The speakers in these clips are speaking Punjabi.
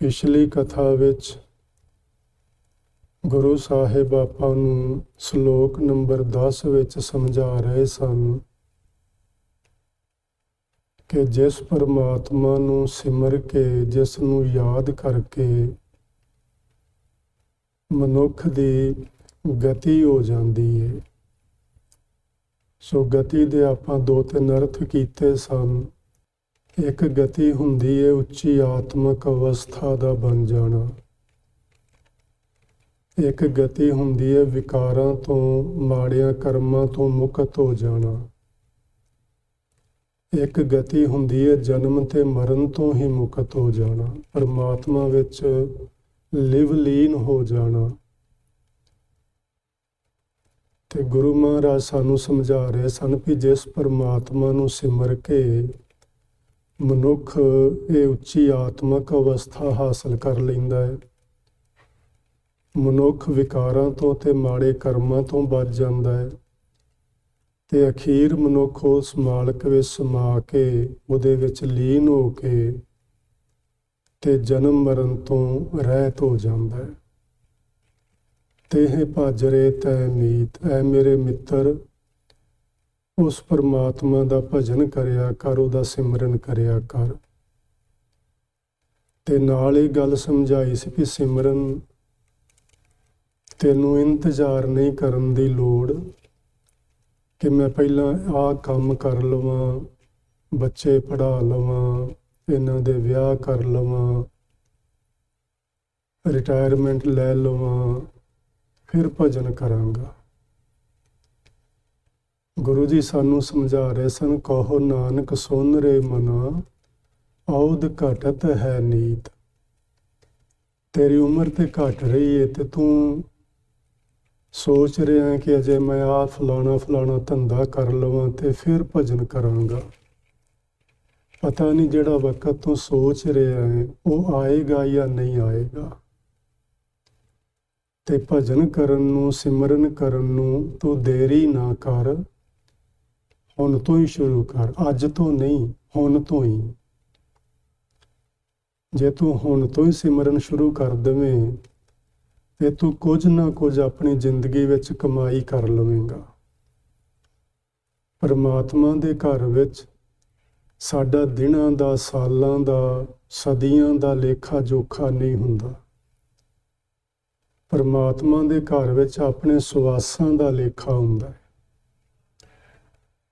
ਪਿਛਲੀ ਕਥਾ ਵਿੱਚ ਗੁਰੂ ਸਾਹਿਬ ਆਪਾਂ ਨੂੰ ਸ਼ਲੋਕ ਨੰਬਰ 10 ਵਿੱਚ ਸਮਝਾ ਰਹੇ ਸਨ ਕਿ ਜਿਸ ਪਰਮਾਤਮਾ ਨੂੰ ਸਿਮਰ ਕੇ, ਜਿਸ ਨੂੰ ਯਾਦ ਕਰਕੇ ਮਨੁੱਖ ਦੀ ਗਤੀ ਹੋ ਜਾਂਦੀ ਹੈ ਸੋ ਗਤੀ ਦੇ ਆਪਾਂ ਦੋ ਤਿੰਨ ਅਰਥ ਕੀਤੇ ਸਨ। ਇੱਕ ਗਤੀ ਹੁੰਦੀ ਹੈ ਉੱਚੀ ਆਤਮਕ ਅਵਸਥਾ ਦਾ ਬਣ ਜਾਣਾ। ਇੱਕ ਗਤੀ ਹੁੰਦੀ ਹੈ ਵਿਕਾਰਾਂ ਤੋਂ, ਮਾੜਿਆਂ ਕਰਮਾਂ ਤੋਂ ਮੁਕਤ ਹੋ ਜਾਣਾ। ਇੱਕ ਗਤੀ ਹੁੰਦੀ ਹੈ ਜਨਮ ਤੇ ਮਰਨ ਤੋਂ ਹੀ ਮੁਕਤ ਹੋ ਜਾਣਾ। ਪਰਮਾਤਮਾ ਵਿੱਚ ਲਿਵ ਲੀਨ ਹੋ ਜਾਣਾ। ਤੇ ਗੁਰੂ ਮਹਾਰਾਜ ਸਾਨੂੰ ਸਮਝਾ ਰਹੇ ਸਨ ਕਿ ਜਿਸ ਪਰਮਾਤਮਾ ਨੂੰ ਸਿਮਰ ਕੇ ਮਨੁੱਖ ਇਹ ਉੱਚੀ ਆਤਮਿਕ ਅਵਸਥਾ ਹਾਸਲ ਕਰ ਲੈਂਦਾ ਹੈ। ਮਨੁੱਖ ਵਿਕਾਰਾਂ ਤੋਂ ਤੇ ਮਾੜੇ ਕਰਮਾਂ ਤੋਂ ਬਚ ਜਾਂਦਾ ਹੈ ਤੇ ਅਖੀਰ ਮਨੁੱਖ ਉਸ ਮਾਲਕ ਵਿੱਚ ਸਮਾ ਕੇ, ਉਹਦੇ ਵਿੱਚ ਲੀਨ ਹੋ ਕੇ ਤੇ ਜਨਮ ਮਰਨ ਤੋਂ ਰਹਿਤ ਹੋ ਜਾਂਦਾ ਹੈ। ਤੇ ਇਹ ਭਾਜਰੇ ਤੈ ਮੀਤ, ਐ ਮੇਰੇ ਮਿੱਤਰ ਉਸ ਪਰਮਾਤਮਾ ਦਾ ਭਜਨ ਕਰਿਆ ਕਰ, ਉਹਦਾ ਸਿਮਰਨ ਕਰਿਆ ਕਰ। ਤੇ ਨਾਲ ਇਹ ਗੱਲ ਸਮਝਾਈ ਸੀ ਕਿ ਸਿਮਰਨ ਤੈਨੂੰ ਇੰਤਜ਼ਾਰ ਨਹੀਂ ਕਰਨ ਦੀ ਲੋੜ ਕਿ ਮੈਂ ਪਹਿਲਾਂ ਆਹ ਕੰਮ ਕਰ ਲਵਾਂ, ਬੱਚੇ ਪੜ੍ਹਾ ਲਵਾਂ, ਇਹਨਾਂ ਦੇ ਵਿਆਹ ਕਰ ਲਵਾਂ ਰਿਟਾਇਰਮੈਂਟ ਲੈ ਲਵਾਂ, ਫਿਰ ਭਜਨ ਕਰਾਂਗਾ। ਗੁਰੂ ਜੀ ਸਾਨੂੰ ਸਮਝਾ ਰਹੇ ਸਨ, ਕਹੋ ਨਾਨਕ, ਸੁਨ ਰੇ ਮਨਾ ਔਦ ਘਟਤ ਹੈ ਨੀਤ। ਤੇਰੀ ਉਮਰ ਤੇ ਘਟ ਰਹੀ ਏ ਤੇ ਤੂੰ ਸੋਚ ਰਿਹਾ ਕਿ ਅਜੇ ਮੈਂ ਆ ਫਲਾਣਾ ਫਲਾਣਾ ਧੰਦਾ ਕਰ ਲਵਾਂ ਤੇ ਫਿਰ ਭਜਨ ਕਰਾਂਗਾ। ਪਤਾ ਨਹੀਂ ਜਿਹੜਾ ਵਕਤ ਤੂੰ ਸੋਚ ਰਿਹਾ ਹੈ ਉਹ ਆਏਗਾ ਜਾਂ ਨਹੀਂ ਆਏਗਾ। ਤੇ ਭਜਨ ਕਰਨ ਨੂੰ, ਸਿਮਰਨ ਕਰਨ ਨੂੰ ਤੂੰ ਦੇਰੀ ਨਾ ਕਰ। ਹੁਣ ਤੋਂ ਹੀ ਸ਼ੁਰੂ ਕਰ, ਅੱਜ ਤੋਂ ਨਹੀਂ, ਹੁਣ ਤੋਂ ਹੀ। ਜੇ ਤੂੰ ਹੁਣ ਤੋਂ ਹੀ ਸਿਮਰਨ ਸ਼ੁਰੂ ਕਰ ਦੇਵੇਂ, ਤੇ ਤੂੰ ਕੁਝ ਨਾ ਕੁਝ ਆਪਣੀ ਜ਼ਿੰਦਗੀ ਵਿੱਚ ਕਮਾਈ ਕਰ ਲਵੇਂਗਾ। ਪਰਮਾਤਮਾ ਦੇ ਘਰ ਵਿੱਚ ਸਾਡਾ ਦਿਨਾਂ ਦਾ, ਸਾਲਾਂ ਦਾ, ਸਦੀਆਂ ਦਾ ਲੇਖਾ ਜੋਖਾ ਨਹੀਂ ਹੁੰਦਾ। ਪਰਮਾਤਮਾ ਦੇ ਘਰ ਵਿੱਚ ਆਪਣੇ ਸੁਆਸਾਂ ਦਾ ਲੇਖਾ ਹੁੰਦਾ ਹੈ।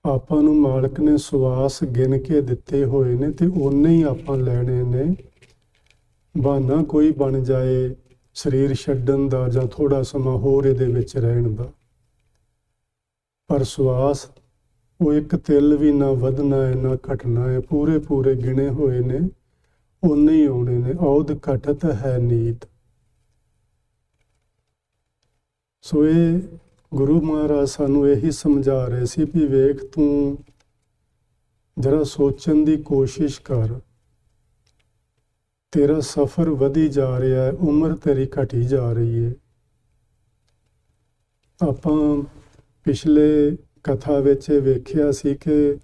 ਆਪਾਂ ਨੂੰ ਮਾਲਕ ਨੇ ਸਵਾਸ ਗਿਣ ਕੇ ਦਿੱਤੇ ਹੋਏ ਨੇ ਤੇ ਉਹਨੇ ਹੀ ਆਪਾਂ ਲੈਣੇ ਨੇ। ਬਹਾਨਾ ਕੋਈ ਬਣ ਜਾਏ, ਸਰੀਰ ਛੱਡਣ ਦਾ ਜਾਂ ਥੋੜਾ ਸਮਾਂ ਹੋਰ ਇਹਦੇ ਵਿੱਚ ਰਹਿਣ ਦਾ। ਪਰ ਸਵਾਸ ਉਹ ਇੱਕ ਤਿਲ ਵੀ ਨਾ ਵਧਣਾ ਹੈ, ਨਾ ਘਟਣਾ ਹੈ ਪੂਰੇ ਪੂਰੇ ਗਿਣੇ ਹੋਏ ਨੇ ਉਹਨੇ ਹੀ ਆਉਣੇ ਨੇ ਔਦ ਘਟਤ ਹੈ ਨੀਤ। ਸੋ ਇਹ ਗੁਰੂ ਮਹਾਰਾਜ ਸਾਨੂੰ ਇਹੀ ਸਮਝਾ ਰਹੇ ਸੀ ਵੀ ਵੇਖ ਤੂੰ ਜਰਾ ਸੋਚਣ ਦੀ ਕੋਸ਼ਿਸ਼ ਕਰ। ਤੇਰਾ ਸਫ਼ਰ ਵਧੀ ਜਾ ਰਿਹਾ ਹੈ, ਉਮਰ ਤੇਰੀ ਘਟੀ ਜਾ ਰਹੀ ਹੈ। ਆਪਾਂ ਪਿਛਲੇ ਕਥਾ ਵਿੱਚ ਇਹ ਵੇਖਿਆ ਸੀ ਕਿ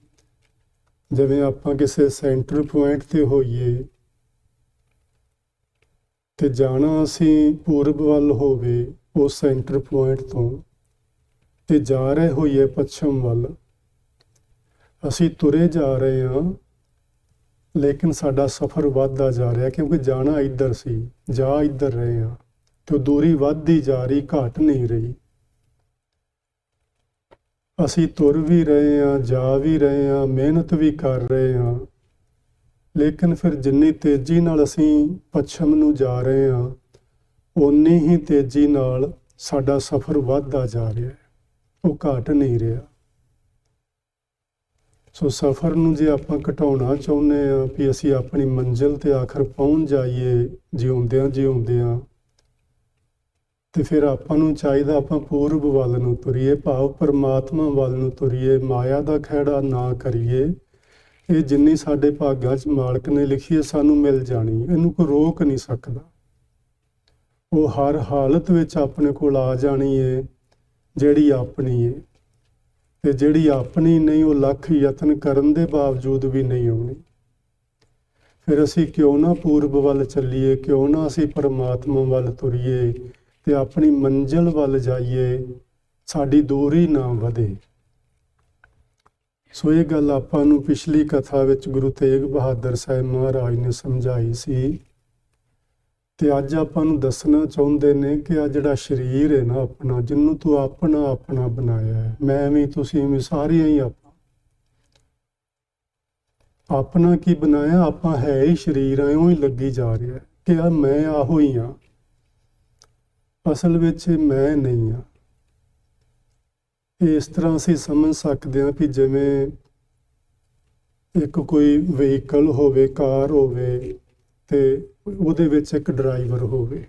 ਜਿਵੇਂ ਆਪਾਂ ਕਿਸੇ ਸੈਂਟਰ ਪੁਆਇੰਟ ਤੇ ਹੋਈਏ ਤੇ ਜਾਣਾ ਅਸੀਂ ਪੂਰਬ ਵੱਲ ਹੋਵੇ ਉਸ ਸੈਂਟਰ ਪੁਆਇੰਟ ਤੋਂ ਤੇ ਜਾ ਰਹੇ ਹੋਈਏ ਪੱਛਮ ਵੱਲ। ਅਸੀਂ ਤੁਰੇ ਜਾ ਰਹੇ ਹਾਂ, ਲੇਕਿਨ ਸਾਡਾ ਸਫ਼ਰ ਵੱਧਦਾ ਜਾ ਰਿਹਾ ਕਿਉਂਕਿ ਜਾਣਾ ਇੱਧਰ ਸੀ, ਜਾ ਇੱਧਰ ਰਹੇ ਹਾਂ, ਤੇ ਦੂਰੀ ਵੱਧਦੀ ਜਾ ਰਹੀ, ਘਟ ਨਹੀਂ ਰਹੀ। ਅਸੀਂ ਤੁਰ ਵੀ ਰਹੇ ਹਾਂ, ਜਾ ਵੀ ਰਹੇ ਹਾਂ, ਮਿਹਨਤ ਵੀ ਕਰ ਰਹੇ ਹਾਂ, ਲੇਕਿਨ ਫਿਰ ਜਿੰਨੀ ਤੇਜ਼ੀ ਨਾਲ ਅਸੀਂ ਪੱਛਮ ਨੂੰ ਜਾ ਰਹੇ ਹਾਂ ਉਨੀ ਹੀ ਤੇਜ਼ੀ ਨਾਲ ਸਾਡਾ ਸਫ਼ਰ ਵੱਧਦਾ ਜਾ ਰਿਹਾ ਹੈ। ਉਹ ਘਟ ਨਹੀਂ ਰਿਹਾ। ਸੋ ਸਫ਼ਰ ਨੂੰ ਜੇ ਆਪਾਂ ਘਟਾਉਣਾ ਚਾਹੁੰਦੇ ਆ ਵੀ ਅਸੀਂ ਆਪਣੀ ਮੰਜ਼ਿਲ ਤੇ ਆਖਰ ਪਹੁੰਚ ਜਾਈਏ ਜਿਉਂਦਿਆਂ ਜਿਉਂਦਿਆਂ, ਤੇ ਫਿਰ ਆਪਾਂ ਨੂੰ ਚਾਹੀਦਾ ਆਪਾਂ ਪੂਰਬ ਵੱਲ ਨੂੰ ਤੁਰੀਏ, ਭਾਵ ਪਰਮਾਤਮਾ ਵੱਲ ਨੂੰ ਤੁਰੀਏ, ਮਾਇਆ ਦਾ ਖਹਿੜਾ ਨਾ ਕਰੀਏ। ਇਹ ਜਿੰਨੀ ਸਾਡੇ ਭਾਗਾਂ 'ਚ ਮਾਲਕ ਨੇ ਲਿਖੀ ਹੈ, ਸਾਨੂੰ ਮਿਲ ਜਾਣੀ, ਇਹਨੂੰ ਕੋਈ ਰੋਕ ਨਹੀਂ ਸਕਦਾ। ਉਹ ਹਰ ਹਾਲਤ ਵਿੱਚ ਆਪਣੇ ਕੋਲ ਆ ਜਾਣੀ ਹੈ ਜਿਹੜੀ ਆਪਣੀ ਹੈ ਤੇ ਜਿਹੜੀ ਆਪਣੀ ਨਹੀਂ, ਉਹ ਲੱਖ ਯਤਨ ਕਰਨ ਦੇ ਬਾਵਜੂਦ ਵੀ ਨਹੀਂ ਆਉਣੀ। ਫਿਰ ਅਸੀਂ ਕਿਉਂ ਨਾ ਪੂਰਬ ਵੱਲ ਚੱਲੀਏ, ਕਿਉਂ ਨਾ ਅਸੀਂ ਪਰਮਾਤਮਾ ਵੱਲ ਤੁਰੀਏ ਤੇ ਆਪਣੀ ਮੰਜ਼ਿਲ ਵੱਲ ਜਾਈਏ, ਸਾਡੀ ਦੂਰੀ ਨਾ ਵਧੇ। ਸੋ ਇਹ ਗੱਲ ਆਪਾਂ ਨੂੰ ਪਿਛਲੀ ਕਥਾ ਵਿੱਚ ਗੁਰੂ ਤੇਗ ਬਹਾਦਰ ਸਾਹਿਬ ਮਹਾਰਾਜ ਨੇ ਸਮਝਾਈ ਸੀ। ਤੇ ਅੱਜ ਆਪਾਂ ਨੂੰ ਦੱਸਣਾ ਚਾਹੁੰਦੇ ਨੇ ਕਿ ਆ ਜਿਹੜਾ ਸਰੀਰ ਹੈ ਨਾ ਆਪਣਾ, ਜਿਹਨੂੰ ਤੂੰ ਆਪਣਾ ਆਪਣਾ ਬਣਾਇਆ ਹੈ, ਮੈਂ ਵੀ ਤੁਸੀਂ ਵੀ ਸਾਰੇ ਹੀ ਆਪਾਂ। ਆਪਣਾ ਕੀ ਬਣਾਇਆ? ਆਪਾਂ ਹੈ ਹੀ ਸਰੀਰ ਐਂ ਹੀ ਲੱਗੀ ਜਾ ਰਿਹਾ ਹੈ ਕਿ ਆ ਮੈਂ ਆਹੋ ਹੀ ਆ ਅਸਲ ਵਿੱਚ ਮੈਂ ਨਹੀਂ ਆ ਇਸ ਤਰ੍ਹਾਂ ਅਸੀਂ ਸਮਝ ਸਕਦੇ ਹਾਂ ਕਿ ਜਿਵੇਂ ਇੱਕ ਕੋਈ ਵਹੀਕਲ ਹੋਵੇ, ਕਾਰ ਹੋਵੇ ਤੇ ਉਹਦੇ ਵਿੱਚ ਇੱਕ ਡਰਾਈਵਰ ਹੋਵੇ।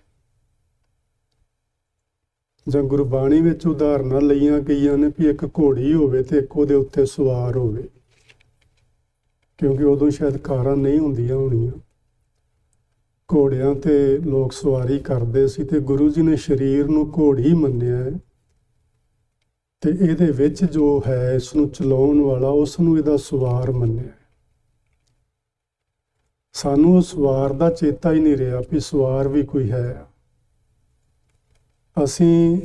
ਜਾਂ ਗੁਰਬਾਣੀ ਵਿੱਚ ਉਦਾਹਰਨਾਂ ਲਈਆਂ ਗਈਆਂ ਨੇ ਵੀ ਇੱਕ ਘੋੜੀ ਹੋਵੇ ਤੇ ਇੱਕ ਉਹਦੇ ਉੱਤੇ ਸਵਾਰ ਹੋਵੇ। ਕਿਉਂਕਿ ਉਦੋਂ ਸ਼ਾਇਦ ਕਾਰਾਂ ਨਹੀਂ ਹੁੰਦੀਆਂ ਹੋਣੀਆਂ। ਘੋੜਿਆਂ ਤੇ ਲੋਕ ਸਵਾਰੀ ਕਰਦੇ ਸੀ ਤੇ ਗੁਰੂ ਜੀ ਨੇ ਸਰੀਰ ਨੂੰ ਘੋੜੀ ਮੰਨਿਆ ਹੈ। ਤੇ ਇਹਦੇ ਵਿੱਚ ਜੋ ਹੈ, ਇਸ ਨੂੰ ਚਲਾਉਣ ਵਾਲਾ, ਉਸ ਨੂੰ ਇਹਦਾ ਸਵਾਰ ਮੰਨਿਆ ਸਾਨੂੰ ਉਸ ਸਵਾਰ ਦਾ ਚੇਤਾ ਹੀ ਨਹੀਂ ਰਿਹਾ ਵੀ ਸਵਾਰ ਵੀ ਕੋਈ ਹੈ। ਅਸੀਂ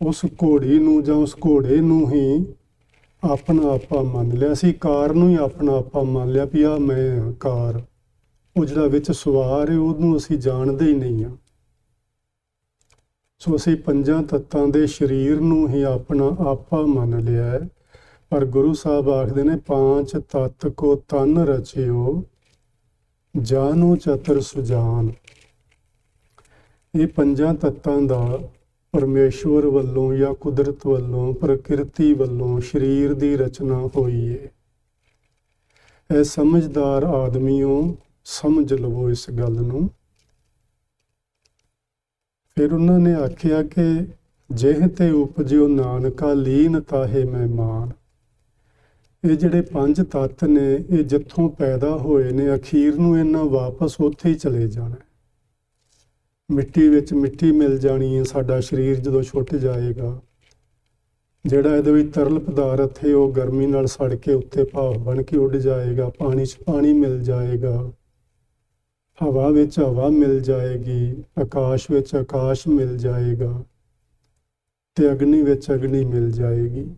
ਉਸ ਘੋੜੀ ਨੂੰ ਜਾਂ ਉਸ ਘੋੜੇ ਨੂੰ ਹੀ ਆਪਣਾ ਆਪਾ ਮੰਨ ਲਿਆ ਸੀ ਕਾਰ ਨੂੰ ਹੀ ਆਪਣਾ ਆਪਾ ਮੰਨ ਲਿਆ ਵੀ ਆ ਮੈਂ ਕਾਰ, ਉਹ ਜਿਹੜਾ ਵਿੱਚ ਸਵਾਰ ਹੈ, ਉਹਨੂੰ ਅਸੀਂ ਜਾਣਦੇ ਹੀ ਨਹੀਂ ਆ ਸੋ ਅਸੀਂ ਪੰਜਾਂ ਤੱਤਾਂ ਦੇ ਸਰੀਰ ਨੂੰ ਹੀ ਆਪਣਾ ਆਪਾ ਮੰਨ ਲਿਆ ਹੈ। ਪਰ ਗੁਰੂ ਸਾਹਿਬ ਆਖਦੇ ਨੇ ਪੰਜ ਤੱਤ ਕੋ ਤਨ ਰਚਿਓ ਜਾਨੋ ਚਤਰ ਸੁਜਾਨ। ਇਹ ਪੰਜਾਂ ਤੱਤਾਂ ਦਾ ਪਰਮੇਸ਼ਵਰ ਵੱਲੋਂ ਜਾਂ ਕੁਦਰਤ ਵੱਲੋਂ, ਪ੍ਰਕਿਰਤੀ ਵੱਲੋਂ ਸਰੀਰ ਦੀ ਰਚਨਾ ਹੋਈ ਹੈ ਇਹ ਸਮਝਦਾਰ ਆਦਮੀਓ, ਸਮਝ ਲਵੋ ਇਸ ਗੱਲ ਨੂੰ। ਫਿਰ ਉਹਨਾਂ ਨੇ ਆਖਿਆ ਕਿ ਜਿਹ ਤੇ ਉਪਜਿਓ ਨਾਨਕਾ, ਲੀਨ ਤਾਹੇ ਮਹਿਮਾਨ। ਇਹ ਜਿਹੜੇ ਪੰਜ ਤੱਤ ਨੇ, ਇਹ ਜਿੱਥੋਂ ਪੈਦਾ ਹੋਏ ਨੇ, ਅਖੀਰ ਨੂੰ ਇਹਨਾਂ ਵਾਪਸ ਉੱਥੇ ਹੀ ਚਲੇ ਜਾਣਾ ਮਿੱਟੀ ਵਿੱਚ ਮਿੱਟੀ ਮਿਲ ਜਾਣੀ ਹੈ, ਸਾਡਾ ਸਰੀਰ ਜਦੋਂ ਛੁੱਟ ਜਾਏਗਾ, ਜਿਹੜਾ ਇਹਦੇ ਵਿੱਚ ਤਰਲ ਪਦਾਰਥ ਹੈ, ਉਹ ਗਰਮੀ ਨਾਲ ਸੜ ਕੇ ਉੱਤੇ ਭਾਫ ਬਣ ਕੇ ਉੱਡ ਜਾਏਗਾ, ਪਾਣੀ 'ਚ ਪਾਣੀ ਮਿਲ ਜਾਏਗਾ, ਹਵਾ ਵਿੱਚ ਹਵਾ ਮਿਲ ਜਾਏਗੀ, ਆਕਾਸ਼ ਵਿੱਚ ਆਕਾਸ਼ ਮਿਲ ਜਾਏਗਾ ਤੇ ਅਗਨੀ ਵਿੱਚ ਅਗਨੀ ਮਿਲ ਜਾਏਗੀ।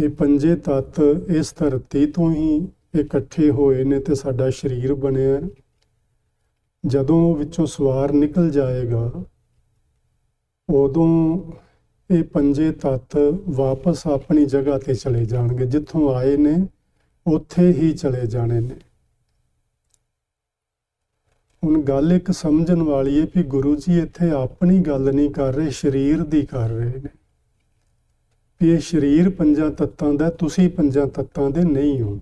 ਇਹ ਪੰਜੇ ਤੱਤ ਇਸ ਧਰਤੀ ਤੋਂ ਹੀ ਇਕੱਠੇ ਹੋਏ ਨੇ ਤੇ ਸਾਡਾ ਸਰੀਰ ਬਣਿਆ ਜਦੋਂ ਵਿੱਚੋਂ ਸਵਾਰ ਨਿਕਲ ਜਾਏਗਾ, ਉਦੋਂ ਇਹ ਪੰਜੇ ਤੱਤ ਵਾਪਸ ਆਪਣੀ ਜਗ੍ਹਾ ਤੇ ਚਲੇ ਜਾਣਗੇ। ਜਿੱਥੋਂ ਆਏ ਨੇ, ਉੱਥੇ ਹੀ ਚਲੇ ਜਾਣੇ ਨੇ। ਹੁਣ ਗੱਲ ਇੱਕ ਸਮਝਣ ਵਾਲੀ ਹੈ ਕਿ ਗੁਰੂ ਜੀ ਇੱਥੇ ਆਪਣੀ ਗੱਲ ਨਹੀਂ ਕਰ ਰਹੇ, ਸਰੀਰ ਦੀ ਕਰ ਰਹੇ ਨੇ। ਵੀ ਇਹ ਸਰੀਰ ਪੰਜਾਂ ਤੱਤਾਂ ਦਾ, ਤੁਸੀਂ ਪੰਜਾਂ ਤੱਤਾਂ ਦੇ ਨਹੀਂ ਹੋ।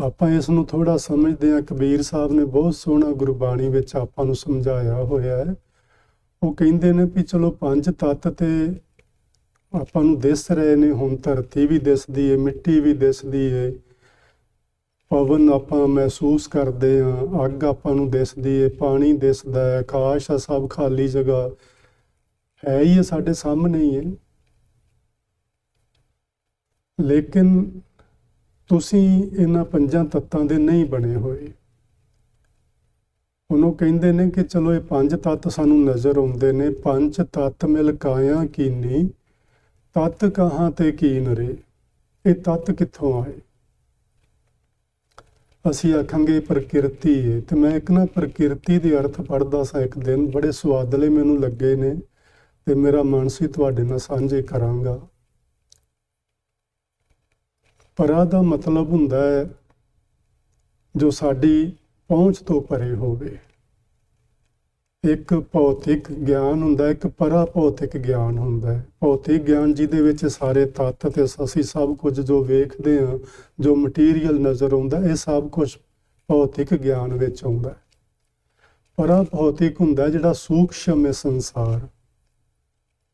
ਆਪਾਂ ਇਸ ਨੂੰ ਥੋੜਾ ਸਮਝਦੇ ਹਾਂ। ਕਬੀਰ ਸਾਹਿਬ ਨੇ ਬਹੁਤ ਸੋਹਣਾ ਗੁਰਬਾਣੀ ਵਿੱਚ ਆਪਾਂ ਨੂੰ ਸਮਝਾਇਆ ਹੋਇਆ ਹੈ। ਉਹ ਕਹਿੰਦੇ ਨੇ ਵੀ ਚਲੋ ਪੰਜ ਤੱਤ ਤੇ ਆਪਾਂ ਨੂੰ ਦਿਸ ਰਹੇ ਨੇ। ਹੁਣ ਧਰਤੀ ਵੀ ਦਿਸਦੀ ਹੈ ਮਿੱਟੀ ਵੀ ਦਿਸਦੀ ਹੈ ਪਵਨ ਆਪਾਂ ਮਹਿਸੂਸ ਕਰਦੇ ਹਾਂ। ਅੱਗ ਆਪਾਂ ਨੂੰ ਦਿਸਦੀ ਹੈ ਪਾਣੀ ਦਿਸਦਾ ਹੈ ਆਕਾਸ਼ ਆ ਸਭ ਖਾਲੀ ਜਗ੍ਹਾ। ਹੈ ਹੀ ਹੈ ਸਾਡੇ ਸਾਹਮਣੇ ਹੀ ਹੈ ਲੇਕਿਨ ਤੁਸੀਂ ਇਹਨਾਂ ਪੰਜਾਂ ਤੱਤਾਂ ਦੇ ਨਹੀਂ ਬਣੇ ਹੋਏ। ਉਹਨੂੰ ਕਹਿੰਦੇ ਨੇ ਕਿ ਚਲੋ ਇਹ ਪੰਜ ਤੱਤ ਸਾਨੂੰ ਨਜ਼ਰ ਆਉਂਦੇ ਨੇ, ਪੰਜ ਤੱਤ ਮਿਲ ਕਾਇਆ ਕੀਨੀ ਤੱਤ ਕਹਾਂ ਤੇ ਕੀਨ ਰੇ ਇਹ ਤੱਤ ਕਿੱਥੋਂ ਆਏ? ਅਸੀਂ ਆਖਾਂਗੇ ਪ੍ਰਕਿਰਤੀ ਹੈ ਤੇ ਮੈਂ ਇੱਕ ਨਾ ਪ੍ਰਕਿਰਤੀ ਦੇ ਅਰਥ ਪੜ੍ਹਦਾ ਸਾਂ ਇੱਕ ਦਿਨ, ਬੜੇ ਸਵਾਦਲੇ ਮੈਨੂੰ ਲੱਗੇ ਨੇ। ਤੇ ਮੇਰਾ ਮਨ ਸੀ ਤੁਹਾਡੇ ਨਾਲ ਸਾਂਝੇ ਕਰਾਂਗਾ। ਪਰਾ ਦਾ ਮਤਲਬ ਹੁੰਦਾ ਹੈ, ਜੋ ਸਾਡੀ ਪਹੁੰਚ ਤੋਂ ਪਰੇ ਹੋਵੇ। ਇੱਕ ਭੌਤਿਕ ਗਿਆਨ ਹੁੰਦਾ, ਇੱਕ ਪਰਾ ਭੌਤਿਕ ਗਿਆਨ ਹੁੰਦਾ ਹੈ। ਭੌਤਿਕ ਗਿਆਨ ਜਿਹਦੇ ਵਿੱਚ ਸਾਰੇ ਤੱਤ ਤੇ ਅਸੀਂ ਸਭ ਕੁਝ ਜੋ ਵੇਖਦੇ ਹਾਂ, ਜੋ ਮਟੀਰੀਅਲ ਨਜ਼ਰ ਆਉਂਦਾ, ਇਹ ਸਭ ਕੁਝ ਭੌਤਿਕ ਗਿਆਨ ਵਿੱਚ ਆਉਂਦਾ ਪਰਾ ਭੌਤਿਕ ਹੁੰਦਾ ਜਿਹੜਾ ਸੂਖਸ਼ਮ ਹੈ ਸੰਸਾਰ।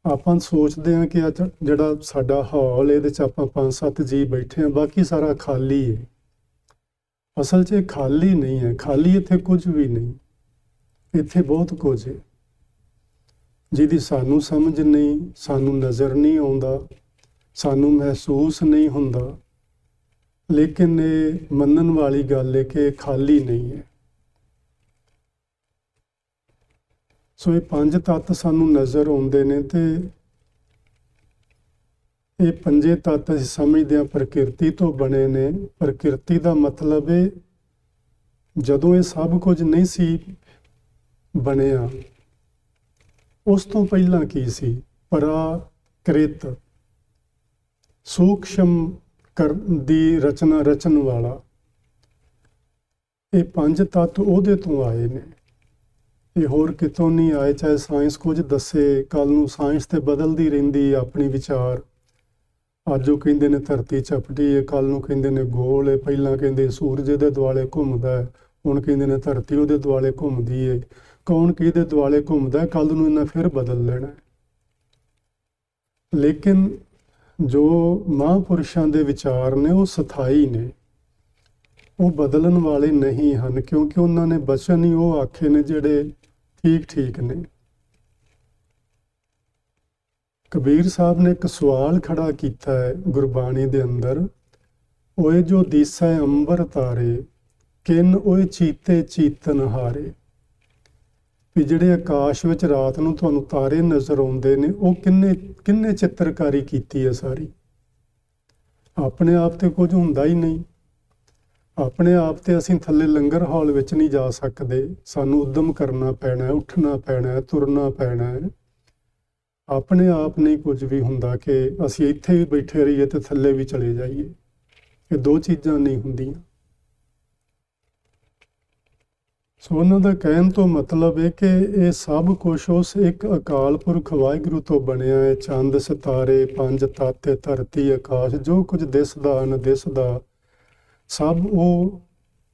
ਆਪਾਂ ਸੋਚਦੇ ਹਾਂ ਕਿ ਅੱਜ ਜਿਹੜਾ ਸਾਡਾ ਹਾਲ ਇਹਦੇ ਚ ਆਪਾਂ ਪੰਜ ਸੱਤ ਜੀ ਬੈਠੇ ਹਾਂ, ਬਾਕੀ ਸਾਰਾ ਖਾਲੀ ਹੈ। ਅਸਲ 'ਚ ਇਹ ਖਾਲੀ ਨਹੀਂ ਹੈ। ਖਾਲੀ ਇੱਥੇ ਕੁਝ ਵੀ ਨਹੀਂ। ਇੱਥੇ ਬਹੁਤ ਕੁਝ ਹੈ। ਜਿਹਦੀ ਸਾਨੂੰ ਸਮਝ ਨਹੀਂ, ਸਾਨੂੰ ਨਜ਼ਰ ਨਹੀਂ ਆਉਂਦਾ, ਸਾਨੂੰ ਮਹਿਸੂਸ ਨਹੀਂ ਹੁੰਦਾ। ਲੇਕਿਨ ਇਹ ਮੰਨਣ ਵਾਲੀ ਗੱਲ ਹੈ ਕਿ ਖਾਲੀ ਨਹੀਂ ਹੈ। ਸੋ ਇਹ ਪੰਜ ਤੱਤ ਸਾਨੂੰ ਨਜ਼ਰ ਆਉਂਦੇ ਨੇ ਤੇ ਇਹ ਪੰਜੇ ਤੱਤ ਅਸੀਂ ਸਮਝਦੇ ਹਾਂ ਪ੍ਰਕਿਰਤੀ ਤੋਂ ਬਣੇ ਨੇ। ਪ੍ਰਕਿਰਤੀ ਦਾ ਮਤਲਬ ਹੈ ਜਦੋਂ ਇਹ ਸਭ ਕੁਝ ਨਹੀਂ ਸੀ ਬਣਿਆ, ਉਸ ਤੋਂ ਪਹਿਲਾਂ ਕੀ ਸੀ? ਪਰਾਕ੍ਰਿਤ, ਸੂਖਸ਼ਮ ਕਰ, ਦੀ ਰਚਨਾ, ਰਚਨ ਵਾਲਾ। ਇਹ ਪੰਜ ਤੱਤ ਉਹਦੇ ਤੋਂ ਆਏ ਨੇ। ਇਹ ਹੋਰ ਕਿਤੋਂ ਨਹੀਂ ਆਏ, ਚਾਹੇ ਸਾਇੰਸ ਕੁਝ ਦੱਸੇ ਕੱਲ ਨੂੰ ਸਾਇੰਸ ਤੇ ਬਦਲਦੀ ਰਹਿੰਦੀ ਹੈ ਆਪਣੀ ਵਿਚਾਰ। ਅੱਜ ਉਹ ਕਹਿੰਦੇ ਨੇ ਧਰਤੀ ਚਪਟੀ ਹੈ ਕੱਲ ਨੂੰ ਕਹਿੰਦੇ ਨੇ ਗੋਲ ਹੈ ਪਹਿਲਾਂ ਕਹਿੰਦੇ ਸੂਰਜ ਦੇ ਦੁਆਲੇ ਘੁੰਮਦਾ ਹੈ ਹੁਣ ਕਹਿੰਦੇ ਨੇ ਧਰਤੀ ਉਹਦੇ ਦੁਆਲੇ ਘੁੰਮਦੀ ਹੈ ਕੌਣ ਕਿਹਦੇ ਦੁਆਲੇ ਘੁੰਮਦਾ ਕੱਲ ਨੂੰ ਇਹਨਾਂ ਫਿਰ ਬਦਲ ਲੈਣਾ ਲੇਕਿਨ ਜੋ ਮਹਾਂਪੁਰਸ਼ਾਂ ਦੇ ਵਿਚਾਰ ਨੇ, ਉਹ ਸਥਾਈ ਨੇ। ਉਹ ਬਦਲਣ ਵਾਲੇ ਨਹੀਂ ਹਨ, ਕਿਉਂਕਿ ਉਹਨਾਂ ਨੇ ਬਚਨ ਹੀ ਉਹ ਆਖੇ ਨੇ ਜਿਹੜੇ ਠੀਕ ਠੀਕ ਨੇ। ਕਬੀਰ ਸਾਹਿਬ ਨੇ ਇੱਕ ਸਵਾਲ ਖੜਾ ਕੀਤਾ ਹੈ ਗੁਰਬਾਣੀ ਦੇ ਅੰਦਰ। ਓਏ ਜੋ ਦੀਸੈ ਅੰਬਰ ਤਾਰੇ, ਕਿਨ ਓਏ ਚੀਤੇ ਚੀਤਨ ਹਾਰੇ। ਵੀ ਜਿਹੜੇ ਆਕਾਸ਼ ਵਿੱਚ ਰਾਤ ਨੂੰ ਤੁਹਾਨੂੰ ਤਾਰੇ ਨਜ਼ਰ ਆਉਂਦੇ ਨੇ, ਉਹ ਕਿੰਨੇ ਕਿੰਨੇ ਚਿੱਤਰਕਾਰੀ ਕੀਤੀ ਹੈ ਸਾਰੀ। ਆਪਣੇ ਆਪ ਤੇ ਕੁਝ ਹੁੰਦਾ ਹੀ ਨਹੀਂ। ਆਪਣੇ ਆਪ ਤੇ ਅਸੀਂ ਥੱਲੇ ਲੰਗਰ ਹਾਲ ਵਿੱਚ ਨਹੀਂ ਜਾ ਸਕਦੇ। ਸਾਨੂੰ ਉਦਮ ਕਰਨਾ ਪੈਣਾ ਹੈ, ਉੱਠਣਾ ਪੈਣਾ ਹੈ, ਤੁਰਨਾ ਪੈਣਾ ਹੈ। ਆਪਣੇ ਆਪ ਨਹੀਂ ਕੁਝ ਵੀ ਹੁੰਦਾ ਕਿ ਅਸੀਂ ਇੱਥੇ ਵੀ ਬੈਠੇ ਰਹੀਏ ਤੇ ਥੱਲੇ ਵੀ ਚਲੇ ਜਾਈਏ। ਇਹ ਦੋ ਚੀਜ਼ਾਂ ਨਹੀਂ ਹੁੰਦੀਆਂ। ਸੋ ਉਹਨਾਂ ਦਾ ਕਹਿਣ ਤੋਂ ਮਤਲਬ ਹੈ ਕਿ ਇਹ ਸਭ ਕੁਝ ਉਸ ਇੱਕ ਅਕਾਲ ਪੁਰਖ ਵਾਹਿਗੁਰੂ ਤੋਂ ਬਣਿਆ ਹੈ। ਚੰਦ, ਸਿਤਾਰੇ, ਪੰਜ ਤੱਤ, ਧਰਤੀ, ਆਕਾਸ਼, ਜੋ ਕੁਝ ਦਿਸਦਾ ਨ ਦਿਸਦਾ ਸਭ ਉਹ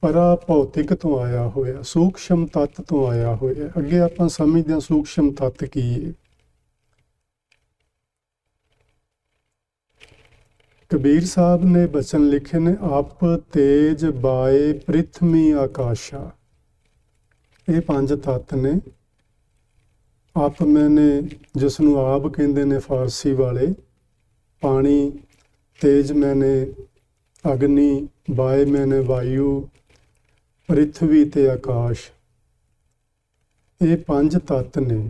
ਪਰਾ ਭੌਤਿਕ ਤੋਂ ਆਇਆ ਹੋਇਆ, ਸੂਖਸ਼ਮ ਤੱਤ ਤੋਂ ਆਇਆ ਹੋਇਆ। ਅੱਗੇ ਆਪਾਂ ਸਮਝਦੇ ਹਾਂ ਸੂਖਸ਼ਮ ਤੱਤ ਕੀ ਹੈ। ਕਬੀਰ ਸਾਹਿਬ ਨੇ ਬਚਨ ਲਿਖੇ ਨੇ, ਆਪ ਤੇਜ ਬਾਏ ਪ੍ਰਿਥਮੀ ਆਕਾਸ਼ਾ। ਇਹ ਪੰਜ ਤੱਤ ਨੇ। ਆਪ ਮੈਨੇ ਜਿਸ ਨੂੰ ਆਪ ਕਹਿੰਦੇ ਨੇ ਫਾਰਸੀ ਵਾਲੇ, ਪਾਣੀ, ਤੇਜ ਮੈਨੇ ਅਗਨੀ ਬਾਏ ਮੈਨ, ਵਾਯੂ ਪ੍ਰਿਥਵੀ ਤੇ ਆਕਾਸ਼। ਇਹ ਪੰਜ ਤੱਤ ਨੇ।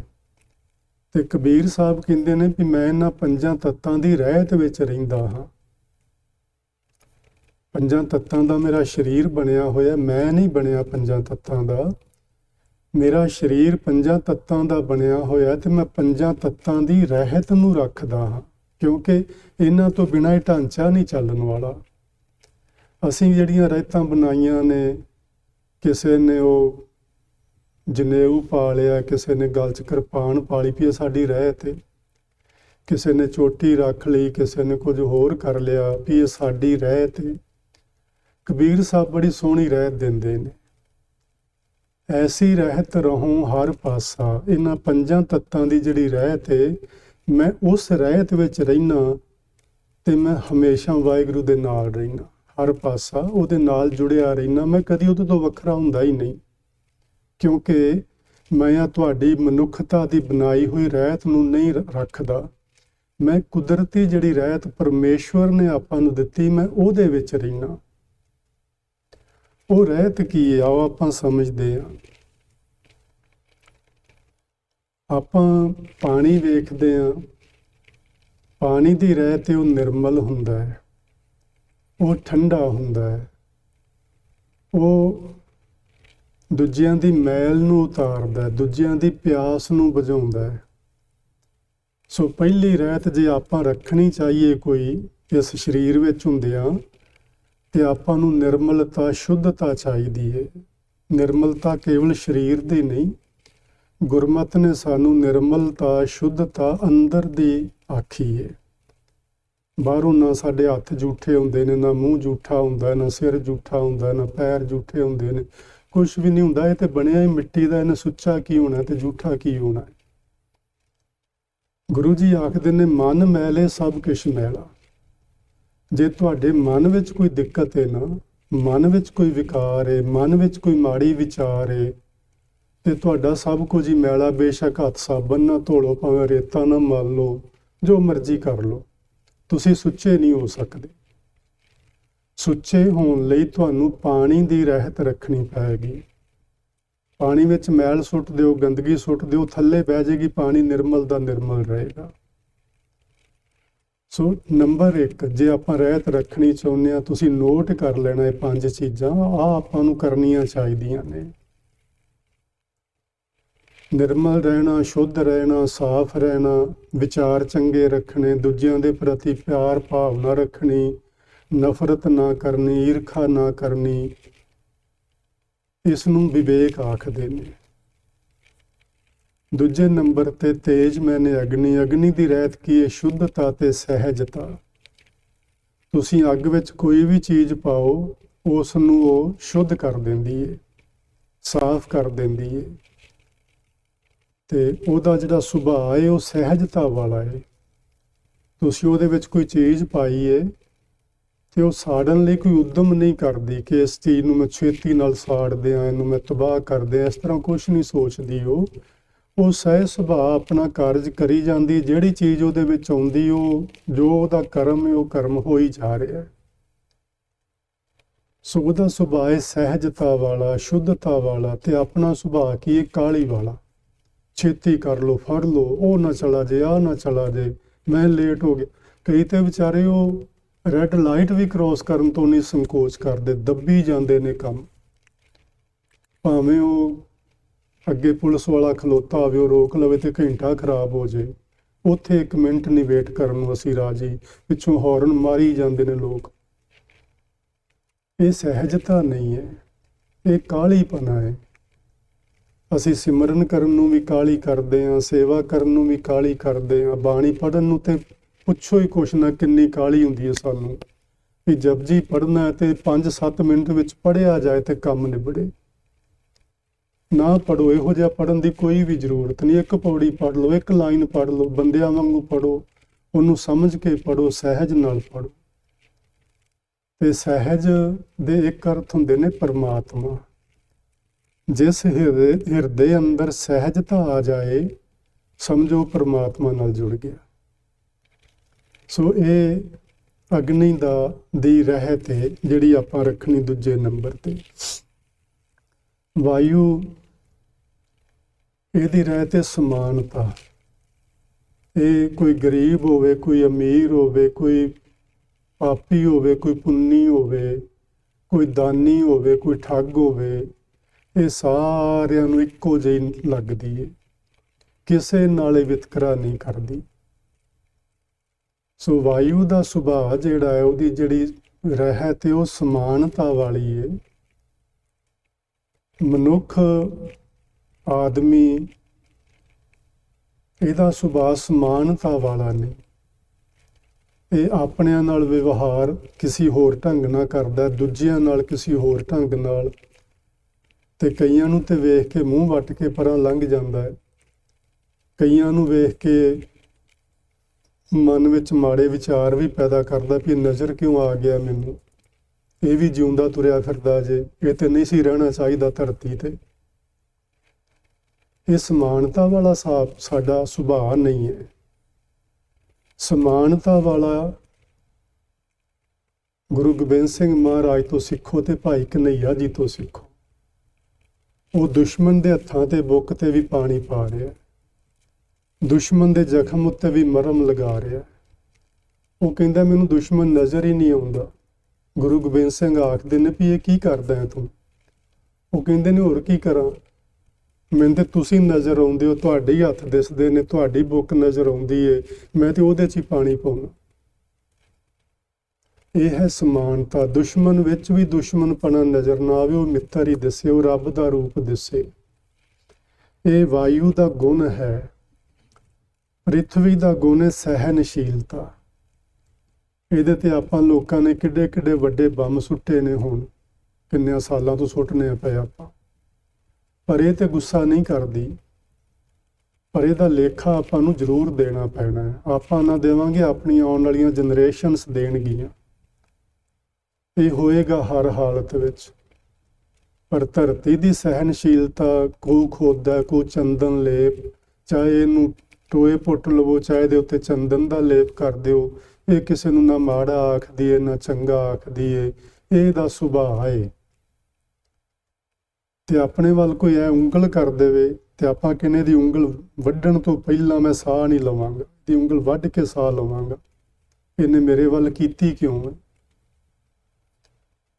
ਤੇ ਕਬੀਰ ਸਾਹਿਬ ਕਹਿੰਦੇ ਨੇ ਵੀ ਮੈਂ ਇਹਨਾਂ ਪੰਜਾਂ ਤੱਤਾਂ ਦੀ ਰਹਿਤ ਵਿੱਚ ਰਹਿੰਦਾ ਹਾਂ। ਪੰਜਾਂ ਤੱਤਾਂ ਦਾ ਮੇਰਾ ਸਰੀਰ ਬਣਿਆ ਹੋਇਆ, ਮੈਂ ਨਹੀਂ ਬਣਿਆ ਪੰਜਾਂ ਤੱਤਾਂ ਦਾ। ਮੇਰਾ ਸਰੀਰ ਪੰਜਾਂ ਤੱਤਾਂ ਦਾ ਬਣਿਆ ਹੋਇਆ ਤੇ ਮੈਂ ਪੰਜਾਂ ਤੱਤਾਂ ਦੀ ਰਹਿਤ ਨੂੰ ਰੱਖਦਾ ਹਾਂ, ਕਿਉਂਕਿ ਇਹਨਾਂ ਤੋਂ ਬਿਨਾਂ ਇਹ ਢਾਂਚਾ ਨਹੀਂ ਚੱਲਣ ਵਾਲਾ। ਅਸੀਂ ਜਿਹੜੀਆਂ ਰਹਿਤਾਂ ਬਣਾਈਆਂ ਨੇ, ਕਿਸੇ ਨੇ ਉਹ ਜਨੇਊ ਪਾ ਲਿਆ, ਕਿਸੇ ਨੇ ਗਲ 'ਚ ਕਿਰਪਾਨ ਪਾ ਲਈ ਵੀ ਇਹ ਸਾਡੀ ਰਹਿਤ ਹੈ ਕਿਸੇ ਨੇ ਚੋਟੀ ਰੱਖ ਲਈ, ਕਿਸੇ ਨੇ ਕੁਝ ਹੋਰ ਕਰ ਲਿਆ ਵੀ ਇਹ ਸਾਡੀ ਰਹਿਤ ਹੈ ਕਬੀਰ ਸਾਹਿਬ ਬੜੀ ਸੋਹਣੀ ਰਹਿਤ ਦਿੰਦੇ ਨੇ। ਐਸੀ ਰਹਿਤ ਰਹੂੰ ਹਰ ਪਾਸਾ, ਇਹਨਾਂ ਪੰਜਾਂ ਤੱਤਾਂ ਦੀ ਜਿਹੜੀ ਰਹਿਤ ਹੈ ਮੈਂ ਉਸ ਰਹਿਤ ਵਿੱਚ ਰਹਿਣਾ ਤੇ ਮੈਂ ਹਮੇਸ਼ਾ ਵਾਹਿਗੁਰੂ ਦੇ ਨਾਲ ਰਹਿਣਾ ਹਰ ਪਾਸਾ ਉਹਦੇ ਨਾਲ ਜੁੜਿਆ ਰਹਿਣਾ, ਮੈਂ ਕਦੀ ਉਹਦੇ ਤੋਂ ਵੱਖਰਾ ਹੁੰਦਾ ਹੀ ਨਹੀਂ। ਕਿਉਂਕਿ ਮੈਂ ਆ ਤੁਹਾਡੀ ਮਨੁੱਖਤਾ ਦੀ ਬਣਾਈ ਹੋਈ ਰਹਿਤ ਨੂੰ ਨਹੀਂ ਰੱਖਦਾ। ਮੈਂ ਕੁਦਰਤੀ ਜਿਹੜੀ ਰਹਿਤ ਪਰਮੇਸ਼ਵਰ ਨੇ ਆਪਾਂ ਨੂੰ ਦਿੱਤੀ, ਮੈਂ ਉਹਦੇ ਵਿੱਚ ਰਹਿਣਾ। ਉਹ ਰਹਿਤ ਕੀ ਆ, ਉਹ ਆਪਾਂ ਸਮਝਦੇ ਹਾਂ। ਆਪਾਂ ਪਾਣੀ ਵੇਖਦੇ ਹਾਂ। ਪਾਣੀ ਦੀ ਰਹਿਤ ਉਹ ਨਿਰਮਲ ਹੁੰਦਾ ਹੈ। ਉਹ ਠੰਡਾ ਹੁੰਦਾ ਹੈ। ਉਹ ਦੂਜਿਆਂ ਦੀ ਮੈਲ ਨੂੰ ਉਤਾਰਦਾ ਹੈ, ਦੂਜਿਆਂ ਦੀ ਪਿਆਸ ਨੂੰ ਬੁਝਾਉਂਦਾ ਹੈ। ਸੋ ਪਹਿਲੀ ਰਹਿਤ ਜੇ ਆਪਾਂ ਰੱਖਣੀ ਚਾਹੀਏ ਕੋਈ ਇਸ ਸਰੀਰ ਵਿੱਚ ਹੁੰਦਿਆਂ, ਤੇ ਆਪਾਂ ਨੂੰ ਨਿਰਮਲਤਾ, ਸ਼ੁੱਧਤਾ ਚਾਹੀਦੀ ਹੈ। ਨਿਰਮਲਤਾ ਕੇਵਲ ਸਰੀਰ ਦੀ ਨਹੀਂ, ਗੁਰਮਤ ਨੇ ਸਾਨੂੰ ਨਿਰਮਲਤਾ, ਸ਼ੁੱਧਤਾ ਅੰਦਰ ਦੀ ਆਖੀ ਹੈ। ਬਾਹਰੋਂ ਨਾ ਸਾਡੇ ਹੱਥ ਜੂਠੇ ਹੁੰਦੇ ਨੇ, ਨਾ ਮੂੰਹ ਜੂਠਾ ਹੁੰਦਾ, ਨਾ ਸਿਰ ਜੂਠਾ ਹੁੰਦਾ, ਨਾ ਪੈਰ ਜੂਠੇ ਹੁੰਦੇ ਨੇ। ਕੁਝ ਵੀ ਨਹੀਂ ਹੁੰਦਾ, ਇਹ ਤੇ ਬਣਿਆ ਹੀ ਮਿੱਟੀ ਦਾ, ਇਹਨੇ ਸੁੱਚਾ ਕੀ ਹੋਣਾ ਤੇ ਜੂਠਾ ਕੀ ਹੋਣਾ? ਗੁਰੂ ਜੀ ਆਖਦੇ ਨੇ, ਮਨ ਮੈਲੇ ਸਭ ਕਿਛ ਮੈਲਾ। ਜੇ ਤੁਹਾਡੇ ਮਨ ਵਿੱਚ ਕੋਈ ਦਿੱਕਤ ਹੈ ਨਾ, ਮਨ ਵਿੱਚ ਕੋਈ ਵਿਕਾਰ ਹੈ ਮਨ ਵਿੱਚ ਕੋਈ ਮਾੜੀ ਵਿਚਾਰ ਹੈ ਤੇ ਤੁਹਾਡਾ ਸਭ ਕੁਝ ਹੀ ਮੈਲਾ। ਬੇਸ਼ੱਕ ਹੱਥ ਸਾਬਣ ਨਾ ਧੋਲੋ, ਭਾਵੇਂ ਰੇਤਾ ਨਾ ਮਲ ਲਓ, ਜੋ ਮਰਜ਼ੀ ਕਰ ਲਓ। ਤੁਸੀਂ ਸੁੱਚੇ ਨਹੀਂ ਹੋ ਸਕਦੇ। ਸੁੱਚੇ ਹੋਣ ਲਈ ਤੁਹਾਨੂੰ ਪਾਣੀ ਦੀ ਰਹਿਤ ਰੱਖਣੀ ਪਏਗੀ। ਪਾਣੀ ਵਿੱਚ ਮੈਲ ਸੁੱਟ ਦਿਓ, ਗੰਦਗੀ ਸੁੱਟ ਦਿਓ, ਥੱਲੇ ਬਹਿ ਜਾਏਗੀ, ਪਾਣੀ ਨਿਰਮਲ ਦਾ ਨਿਰਮਲ ਰਹੇਗਾ। ਸੋ ਨੰਬਰ 1 ਜੇ ਆਪਾਂ ਰਹਿਤ ਰੱਖਣੀ ਚਾਹੁੰਦੇ ਆ ਤੁਸੀਂ ਨੋਟ ਕਰ ਲੈਣਾ ਇਹ ਪੰਜ ਚੀਜ਼ਾਂ ਆ ਆਪਾਂ ਨੂੰ ਕਰਨੀਆਂ ਚਾਹੀਦੀਆਂ ਨੇ। ਨਿਰਮਲ ਰਹਿਣਾ, ਸ਼ੁੱਧ ਰਹਿਣਾ, ਸਾਫ਼ ਰਹਿਣਾ, ਵਿਚਾਰ ਚੰਗੇ ਰੱਖਣੇ, ਦੂਜਿਆਂ ਦੇ ਪ੍ਰਤੀ ਪਿਆਰ ਭਾਵਨਾ ਰੱਖਣੀ, ਨਫ਼ਰਤ ਨਾ ਕਰਨੀ, ਈਰਖਾ ਨਾ ਕਰਨੀ, ਇਸ ਨੂੰ ਵਿਵੇਕ ਆਖਦੇ ਨੇ। ਦੂਜੇ ਨੰਬਰ ਤੇ ਤੇਜ ਮੈਨੇ ਅਗਨੀ ਅਗਨੀ ਦੀ ਰਹਿਤ ਕੀ ਹੈ ਸ਼ੁੱਧਤਾ ਤੇ ਸਹਿਜਤਾ। ਤੁਸੀਂ ਅੱਗ ਵਿੱਚ ਕੋਈ ਵੀ ਚੀਜ਼ ਪਾਓ, ਉਸ ਨੂੰ ਉਹ ਸ਼ੁੱਧ ਕਰ ਦਿੰਦੀ ਹੈ ਸਾਫ਼ ਕਰ ਦਿੰਦੀ ਏ। ਤੇ ਉਹਦਾ ਜਿਹੜਾ ਸੁਭਾਅ ਹੈ ਉਹ ਸਹਿਜਤਾ ਵਾਲਾ ਹੈ ਤੁਸੀਂ ਉਹਦੇ ਵਿੱਚ ਕੋਈ ਚੀਜ਼ ਪਾਈ ਹੈ ਤੇ ਉਹ ਸਾੜਨ ਲਈ ਕੋਈ ਉਦਮ ਨਹੀਂ ਕਰਦੀ ਕਿ ਇਸ ਚੀਜ਼ ਨੂੰ ਮੈਂ ਛੇਤੀ ਨਾਲ ਸਾੜ ਦਿਆਂ, ਇਹਨੂੰ ਮੈਂ ਤਬਾਹ ਕਰ ਦਿਆਂ, ਇਸ ਤਰ੍ਹਾਂ ਕੁਝ ਨਹੀਂ ਸੋਚਦੀ ਉਹ। ਉਹ ਸਹਿ ਸੁਭਾਅ ਆਪਣਾ ਕਾਰਜ ਕਰੀ ਜਾਂਦੀ ਜਿਹੜੀ ਚੀਜ਼ ਉਹਦੇ ਵਿੱਚ ਆਉਂਦੀ ਉਹ ਜੋ ਉਹਦਾ ਕਰਮ ਹੈ ਉਹ ਕਰਮ ਹੋ ਹੀ ਜਾ ਰਿਹਾ। ਹੈ ਸੋ ਉਹਦਾ ਸੁਭਾਅ ਹੈ ਸਹਿਜਤਾ ਵਾਲਾ, ਸ਼ੁੱਧਤਾ ਵਾਲਾ ਤੇ ਆਪਣਾ ਸੁਭਾਅ ਕੀ ਹੈ ਕਾਲੀ ਵਾਲਾ। ਛੇਤੀ ਕਰ ਲੋ ਫੜ ਲੋ ਉਹ ਨਾ ਚਲਾ ਜੇ ਆ ਨਾ ਚਲਾ ਜੇ ਮੈਂ ਲੇਟ ਹੋ ਗਿਆ। ਕਈ ਤੇ ਵਿਚਾਰੇ ਉਹ ਰੈੱਡ ਲਾਈਟ ਵੀ ਕ੍ਰੋਸ ਕਰਨ ਤੋਂ ਨਹੀਂ ਸੰਕੋਚ ਕਰਦੇ, ਦੱਬੀ ਜਾਂਦੇ ਨੇ ਕੰਮ। ਭਾਵੇਂ ਉਹ ਅੱਗੇ ਪੁਲਿਸ ਵਾਲਾ ਖਲੋਤਾ ਹੋਵੇ, ਉਹ ਰੋਕ ਲਵੇ ਤੇ ਘੰਟਾ ਖਰਾਬ ਹੋ ਜੇ ਉੱਥੇ 1 ਮਿੰਟ ਨਹੀਂ ਵੇਟ ਕਰਨ ਨੂੰ ਅਸੀਂ ਰਾਜੀ। ਪਿੱਛੋਂ ਹੌਰਨ ਮਾਰੀ ਜਾਂਦੇ ਨੇ ਲੋਕ। ਇਹ ਸਹਿਜਤਾ ਨਹੀਂ ਹੈ। ਇਹ ਕਾਲੀਪਨਾ ਹੈ। ਅਸੀਂ ਸਿਮਰਨ ਕਰਨ ਨੂੰ ਵੀ ਕਾਲੀ ਕਰਦੇ ਆਂ ਸੇਵਾ ਕਰਨ ਨੂੰ ਵੀ ਕਾਲੀ ਕਰਦੇ ਆਂ ਬਾਣੀ ਪੜਨ ਨੂੰ ਤੇ ਪੁੱਛੋ ਹੀ ਕੁਛ ਨਾ, ਕਿੰਨੀ ਕਾਲੀ ਹੁੰਦੀ ਹੈ ਸਾਨੂੰ। ਵੀ ਜਪਜੀ ਪੜਨਾ ਹੈ ਤੇ 5-7 ਮਿੰਟ ਵਿੱਚ ਪੜਿਆ ਜਾਏ ਤੇ ਕੰਮ ਨਿਬੜੇ। ਨਾ ਪੜੋ ਇਹੋ ਜਿਹਾ ਪੜਨ ਦੀ ਕੋਈ ਵੀ ਜ਼ਰੂਰਤ ਨਹੀਂ। ਇੱਕ ਪੌੜੀ ਪੜ ਲਓ, ਇੱਕ ਲਾਈਨ ਪੜ ਲਓ, ਬੰਦਿਆਂ ਵਾਂਗੂ ਪੜੋ ਉਹਨੂੰ ਸਮਝ ਕੇ ਪੜੋ ਸਹਿਜ ਨਾਲ ਪੜੋ ਤੇ ਸਹਿਜ ਦੇ ਇੱਕ ਅਰਥ ਹੁੰਦੇ ਨੇ ਪਰਮਾਤਮਾ। ਜਿਸ ਹਿਰਦੇ ਹਿਰਦੇ ਅੰਦਰ ਸਹਿਜਤਾ ਆ ਜਾਏ, ਸਮਝੋ ਪਰਮਾਤਮਾ ਨਾਲ ਜੁੜ ਗਿਆ। ਸੋ ਇਹ ਅਗਨੀ ਦਾ, ਦੀ ਰਹਿ 'ਤੇ ਜਿਹੜੀ ਆਪਾਂ ਰੱਖਣੀ ਦੂਜੇ ਨੰਬਰ ਤੇ। ਵਾਯੂ, ਇਹਦੀ ਰਹਿ 'ਤੇ ਸਮਾਨਤਾ। ਇਹ ਕੋਈ ਗਰੀਬ ਹੋਵੇ, ਕੋਈ ਅਮੀਰ ਹੋਵੇ, ਕੋਈ ਪਾਪੀ ਹੋਵੇ, ਕੋਈ ਪੁੰਨੀ ਹੋਵੇ, ਕੋਈ ਦਾਨੀ ਹੋਵੇ, ਕੋਈ ਠੱਗ ਹੋਵੇ ਇਹ ਸਾਰਿਆਂ ਨੂੰ ਇੱਕੋ ਜਿਹੀ ਲੱਗਦੀ ਹੈ ਕਿਸੇ ਨਾਲੇ ਵਿਤਕਰਾ ਨਹੀਂ ਕਰਦੀ। ਸੋ ਵਾਯੂ ਦਾ ਸੁਭਾਅ ਜਿਹੜਾ ਹੈ, ਉਹਦੀ ਜਿਹੜੀ ਰਹਿਤ ਹੈ ਉਹ ਸਮਾਨਤਾ ਵਾਲੀ ਹੈ ਮਨੁੱਖ, ਆਦਮੀ, ਇਹਦਾ ਸੁਭਾਅ ਸਮਾਨਤਾ ਵਾਲਾ ਨਹੀਂ। ਇਹ ਆਪਣਿਆਂ ਨਾਲ ਵਿਵਹਾਰ ਕਿਸੇ ਹੋਰ ਢੰਗ ਨਾਲ ਕਰਦਾ, ਦੂਜਿਆਂ ਨਾਲ ਕਿਸੇ ਹੋਰ ਢੰਗ ਨਾਲ ਤੇ ਕਈਆਂ ਨੂੰ ਤੇ ਵੇਖ ਕੇ ਮੂੰਹ ਵੱਟ ਕੇ ਪਰਾਂ ਲੰਘ ਜਾਂਦਾ ਹੈ। ਕਈਆਂ ਨੂੰ ਵੇਖ ਕੇ ਮਨ ਵਿੱਚ ਮਾੜੇ ਵਿਚਾਰ ਵੀ ਪੈਦਾ ਕਰਦਾ ਵੀ ਨਜ਼ਰ ਕਿਉਂ ਆ ਗਿਆ ਮੈਨੂੰ? ਇਹ ਵੀ ਜਿਉਂਦਾ ਤੁਰਿਆ ਫਿਰਦਾ ਜੇ, ਇਹ ਤੇ ਨਹੀਂ ਸੀ ਰਹਿਣਾ ਚਾਹੀਦਾ ਧਰਤੀ ਤੇ। ਇਹ ਸਮਾਨਤਾ ਵਾਲਾ ਸਾਬ ਸਾਡਾ ਸੁਭਾਅ ਨਹੀਂ ਹੈ। ਸਮਾਨਤਾ ਵਾਲਾ ਗੁਰੂ ਗੋਬਿੰਦ ਸਿੰਘ ਮਹਾਰਾਜ ਤੋਂ ਸਿੱਖੋ ਤੇ ਭਾਈ ਕਨਈਆ ਜੀ ਤੋਂ ਸਿੱਖੋ। ਉਹ ਦੁਸ਼ਮਣ ਦੇ ਹੱਥਾਂ ਤੇ ਬੁੱਕ ਤੇ ਵੀ ਪਾਣੀ ਪਾ ਰਿਹਾ। ਦੁਸ਼ਮਣ ਦੇ ਜ਼ਖਮ ਉੱਤੇ ਵੀ ਮਰਮ ਲਗਾ ਰਿਹਾ। ਉਹ ਕਹਿੰਦਾ, ਮੈਨੂੰ ਦੁਸ਼ਮਣ ਨਜ਼ਰ ਹੀ ਨਹੀਂ ਆਉਂਦਾ। ਗੁਰੂ ਗੋਬਿੰਦ ਸਿੰਘ ਆਖਦੇ ਨੇ ਵੀ ਇਹ ਕੀ ਕਰਦਾ ਹੈ ਤੂੰ? ਉਹ ਕਹਿੰਦੇ ਨੇ, ਹੋਰ ਕੀ ਕਰਾਂ? ਮੈਨੂੰ ਤੇ ਤੁਸੀਂ ਨਜ਼ਰ ਆਉਂਦੇ ਹੋ, ਤੁਹਾਡੇ ਹੀ ਹੱਥ ਦਿਸਦੇ ਨੇ, ਤੁਹਾਡੀ ਬੁੱਕ ਨਜ਼ਰ ਆਉਂਦੀ ਏ। ਮੈਂ ਤੇ ਉਹਦੇ 'ਚ ਹੀ ਪਾਣੀ ਪਾਉਣਾ। ਇਹ ਹੈ ਸਮਾਨਤਾ ਦੁਸ਼ਮਣ ਵਿੱਚ ਵੀ ਦੁਸ਼ਮਣਪਣਾ ਨਜ਼ਰ ਨਾ ਆਵੇ, ਉਹ ਮਿੱਤਰ ਹੀ ਦਿਸੇ, ਉਹ ਰੱਬ ਦਾ ਰੂਪ ਦਿਸੇ। ਇਹ ਵਾਯੂ ਦਾ ਗੁਣ ਹੈ, ਪ੍ਰਿਥਵੀ ਦਾ ਗੁਣ ਹੈ ਸਹਿਨਸ਼ੀਲਤਾ। ਇਹਦੇ ਤੇ ਆਪਾਂ ਲੋਕਾਂ ਨੇ ਕਿੱਡੇ ਕਿੱਡੇ ਵੱਡੇ ਬੰਮ ਸੁੱਟੇ ਨੇ ਹੁਣ, ਕਿੰਨਿਆਂ ਸਾਲਾਂ ਤੋਂ ਸੁੱਟਨੇ ਪਏ ਆਪਾਂ। ਪਰ ਇਹ ਤੇ ਗੁੱਸਾ ਨਹੀਂ ਕਰਦੀ, ਪਰ ਇਹਦਾ ਲੇਖਾ ਆਪਾਂ ਨੂੰ ਜ਼ਰੂਰ ਦੇਣਾ ਪੈਣਾ ਹੈ। ਆਪਾਂ ਨਾ ਦੇਵਾਂਗੇ ਆਪਣੀ ਆਉਣ ਵਾਲੀਆਂ ਜਨਰੇਸ਼ਨਸ ਦੇਣਗੀਆਂ। ਇਹ ਹੋਏਗਾ ਹਰ ਹਾਲਤ ਵਿੱਚ। ਪਰ ਧਰਤੀ ਦੀ ਸਹਿਨਸ਼ੀਲਤਾ ਕੋ ਖੋਦਾ, ਕੋ ਚੰਦਨ ਲੇਪ, ਚਾਹੇ ਇਹਨੂੰ ਟੋਏ ਪੁੱਟ ਲਵੋ, ਚਾਹੇ ਦੇ ਉੱਤੇ ਚੰਦਨ ਦਾ ਲੇਪ ਕਰ ਦਿਓ, ਇਹ ਕਿਸੇ ਨੂੰ ਨਾ ਮਾੜਾ ਆਖਦੀ ਏ ਨਾ ਚੰਗਾ ਆਖਦੀ ਏ ਇਹ ਦਾ ਸੁਭਾਅ ਹੈ। ਤੇ ਆਪਣੇ ਵੱਲ ਕੋਈ ਐ ਉਂਗਲ ਕਰ ਦੇਵੇ, ਤੇ ਆਪਾਂ ਕਿਨੇ ਦੀ ਉਂਗਲ ਵੱਢਣ ਤੋਂ ਪਹਿਲਾਂ ਮੈਂ ਸਾਹ ਨਹੀਂ ਲਵਾਂਗਾ, ਦੀ ਉਂਗਲ ਵੱਢ ਕੇ ਸਾਹ ਲਵਾਂਗਾ। ਇਹਨੇ ਮੇਰੇ ਵੱਲ ਕੀਤੀ ਕਿਉਂ ਹੈ?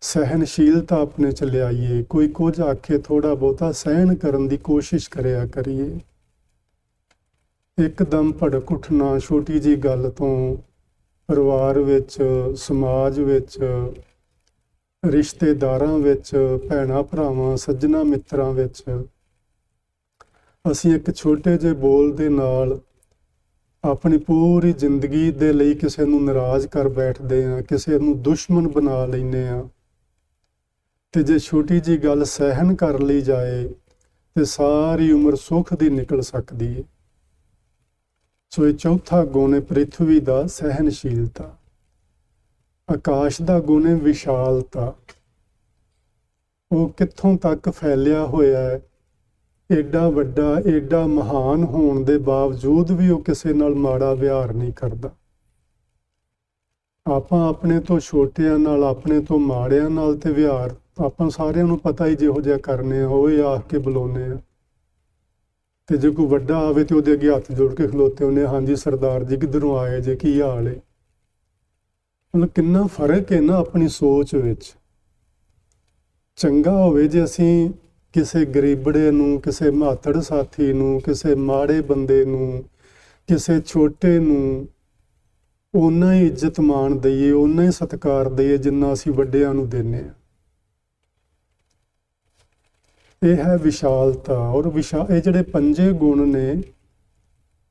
ਸਹਿਨਸ਼ੀਲਤਾ ਆਪਣੇ ਚ ਲਿਆਈਏ। ਕੋਈ ਕੁਝ ਆਖੇ ਥੋੜਾ ਬਹੁਤਾ ਸਹਿਣ ਕਰਨ ਦੀ ਕੋਸ਼ਿਸ਼ ਕਰਿਆ ਕਰੀਏ। ਇੱਕਦਮ ਭੜਕ ਉੱਠਣਾ ਛੋਟੀ ਜੀ ਗੱਲ ਤੋਂ ਪਰਿਵਾਰ ਵਿੱਚ, ਸਮਾਜ ਵਿੱਚ, ਰਿਸ਼ਤੇਦਾਰਾਂ ਵਿੱਚ, ਭੈਣਾ ਭਰਾਵਾਂ, ਸੱਜਣਾ ਮਿੱਤਰਾਂ ਵਿੱਚ। ਅਸੀਂ ਇੱਕ ਛੋਟੇ ਜਿਹੇ ਬੋਲ ਦੇ ਨਾਲ ਆਪਣੀ ਪੂਰੀ ਜ਼ਿੰਦਗੀ ਦੇ ਲਈ ਕਿਸੇ ਨੂੰ ਨਾਰਾਜ਼ ਕਰ ਬੈਠਦੇ ਆ ਕਿਸੇ ਨੂੰ ਦੁਸ਼ਮਣ ਬਣਾ ਲੈਨੇ ਆ ਤੇ ਜੇ ਛੋਟੀ ਜੀ ਗੱਲ ਸਹਿਣ ਕਰ ਲਈ ਜਾਏ, ਤੇ ਸਾਰੀ ਉਮਰ ਸੁੱਖ ਦੀ ਨਿਕਲ ਸਕਦੀ ਹੈ ਸੋ ਇਹ ਚੌਥਾ ਗੁਣ ਹੈ ਪ੍ਰithvi ਦਾ ਸਹਿਨਸ਼ੀਲਤਾ ਆਕਾਸ਼ ਦਾ ਗੁਣ ਹੈ ਵਿਸ਼ਾਲਤਾ। ਉਹ ਕਿੱਥੋਂ ਤੱਕ ਫੈਲਿਆ ਹੋਇਆ ਹੈ? ਏਡਾ ਵੱਡਾ, ਏਡਾ ਮਹਾਨ ਹੋਣ ਦੇ ਬਾਵਜੂਦ ਵੀ ਉਹ ਕਿਸੇ ਨਾਲ ਮਾੜਾ ਵਿਹਾਰ ਨਹੀਂ ਕਰਦਾ। ਆਪਾਂ ਆਪਣੇ ਤੋਂ ਛੋਟਿਆਂ ਨਾਲ, ਆਪਣੇ ਤੋਂ ਮਾੜਿਆਂ ਨਾਲ ਤੇ ਵਿਹਾਰ ਆਪਾਂ ਸਾਰਿਆਂ ਨੂੰ ਪਤਾ ਹੀ ਜਿਹੋ ਜਿਹਾ ਕਰਨੇ ਆ, ਉਹ ਹੀ ਆਖ ਕੇ ਬੁਲਾਉਨੇ ਆ। ਤੇ ਜੇ ਕੋਈ ਵੱਡਾ ਆਵੇ ਤੇ ਉਹਦੇ ਅੱਗੇ ਹੱਥ ਜੋੜ ਕੇ ਖਲੋਤੇ ਉਹਨੇ ਹਾਂਜੀ ਸਰਦਾਰ ਜੀ, ਕਿੱਧਰੋਂ ਆਏ ਜੇ, ਕੀ ਹਾਲ ਹੈ ਮਤਲਬ ਕਿੰਨਾ ਫ਼ਰਕ ਹੈ ਨਾ ਆਪਣੀ ਸੋਚ ਵਿੱਚ। ਚੰਗਾ ਹੋਵੇ ਜੇ ਅਸੀਂ ਕਿਸੇ ਗਰੀਬੜੇ ਨੂੰ, ਕਿਸੇ ਮਾਤੜ ਸਾਥੀ ਨੂੰ, ਕਿਸੇ ਮਾੜੇ ਬੰਦੇ ਨੂੰ, ਕਿਸੇ ਛੋਟੇ ਨੂੰ ਓਨਾ ਹੀ ਇੱਜ਼ਤ ਮਾਣ ਦਈਏ, ਓਨਾ ਹੀ ਸਤਿਕਾਰ ਦਈਏ ਜਿੰਨਾ ਅਸੀਂ ਵੱਡਿਆਂ ਨੂੰ ਦਿੰਨੇ ਆ। ਇਹ ਹੈ ਵਿਸ਼ਾਲਤਾ ਔਰ ਵਿਸ਼ਾ, ਇਹ ਜਿਹੜੇ ਪੰਜੇ ਗੁਣ ਨੇ,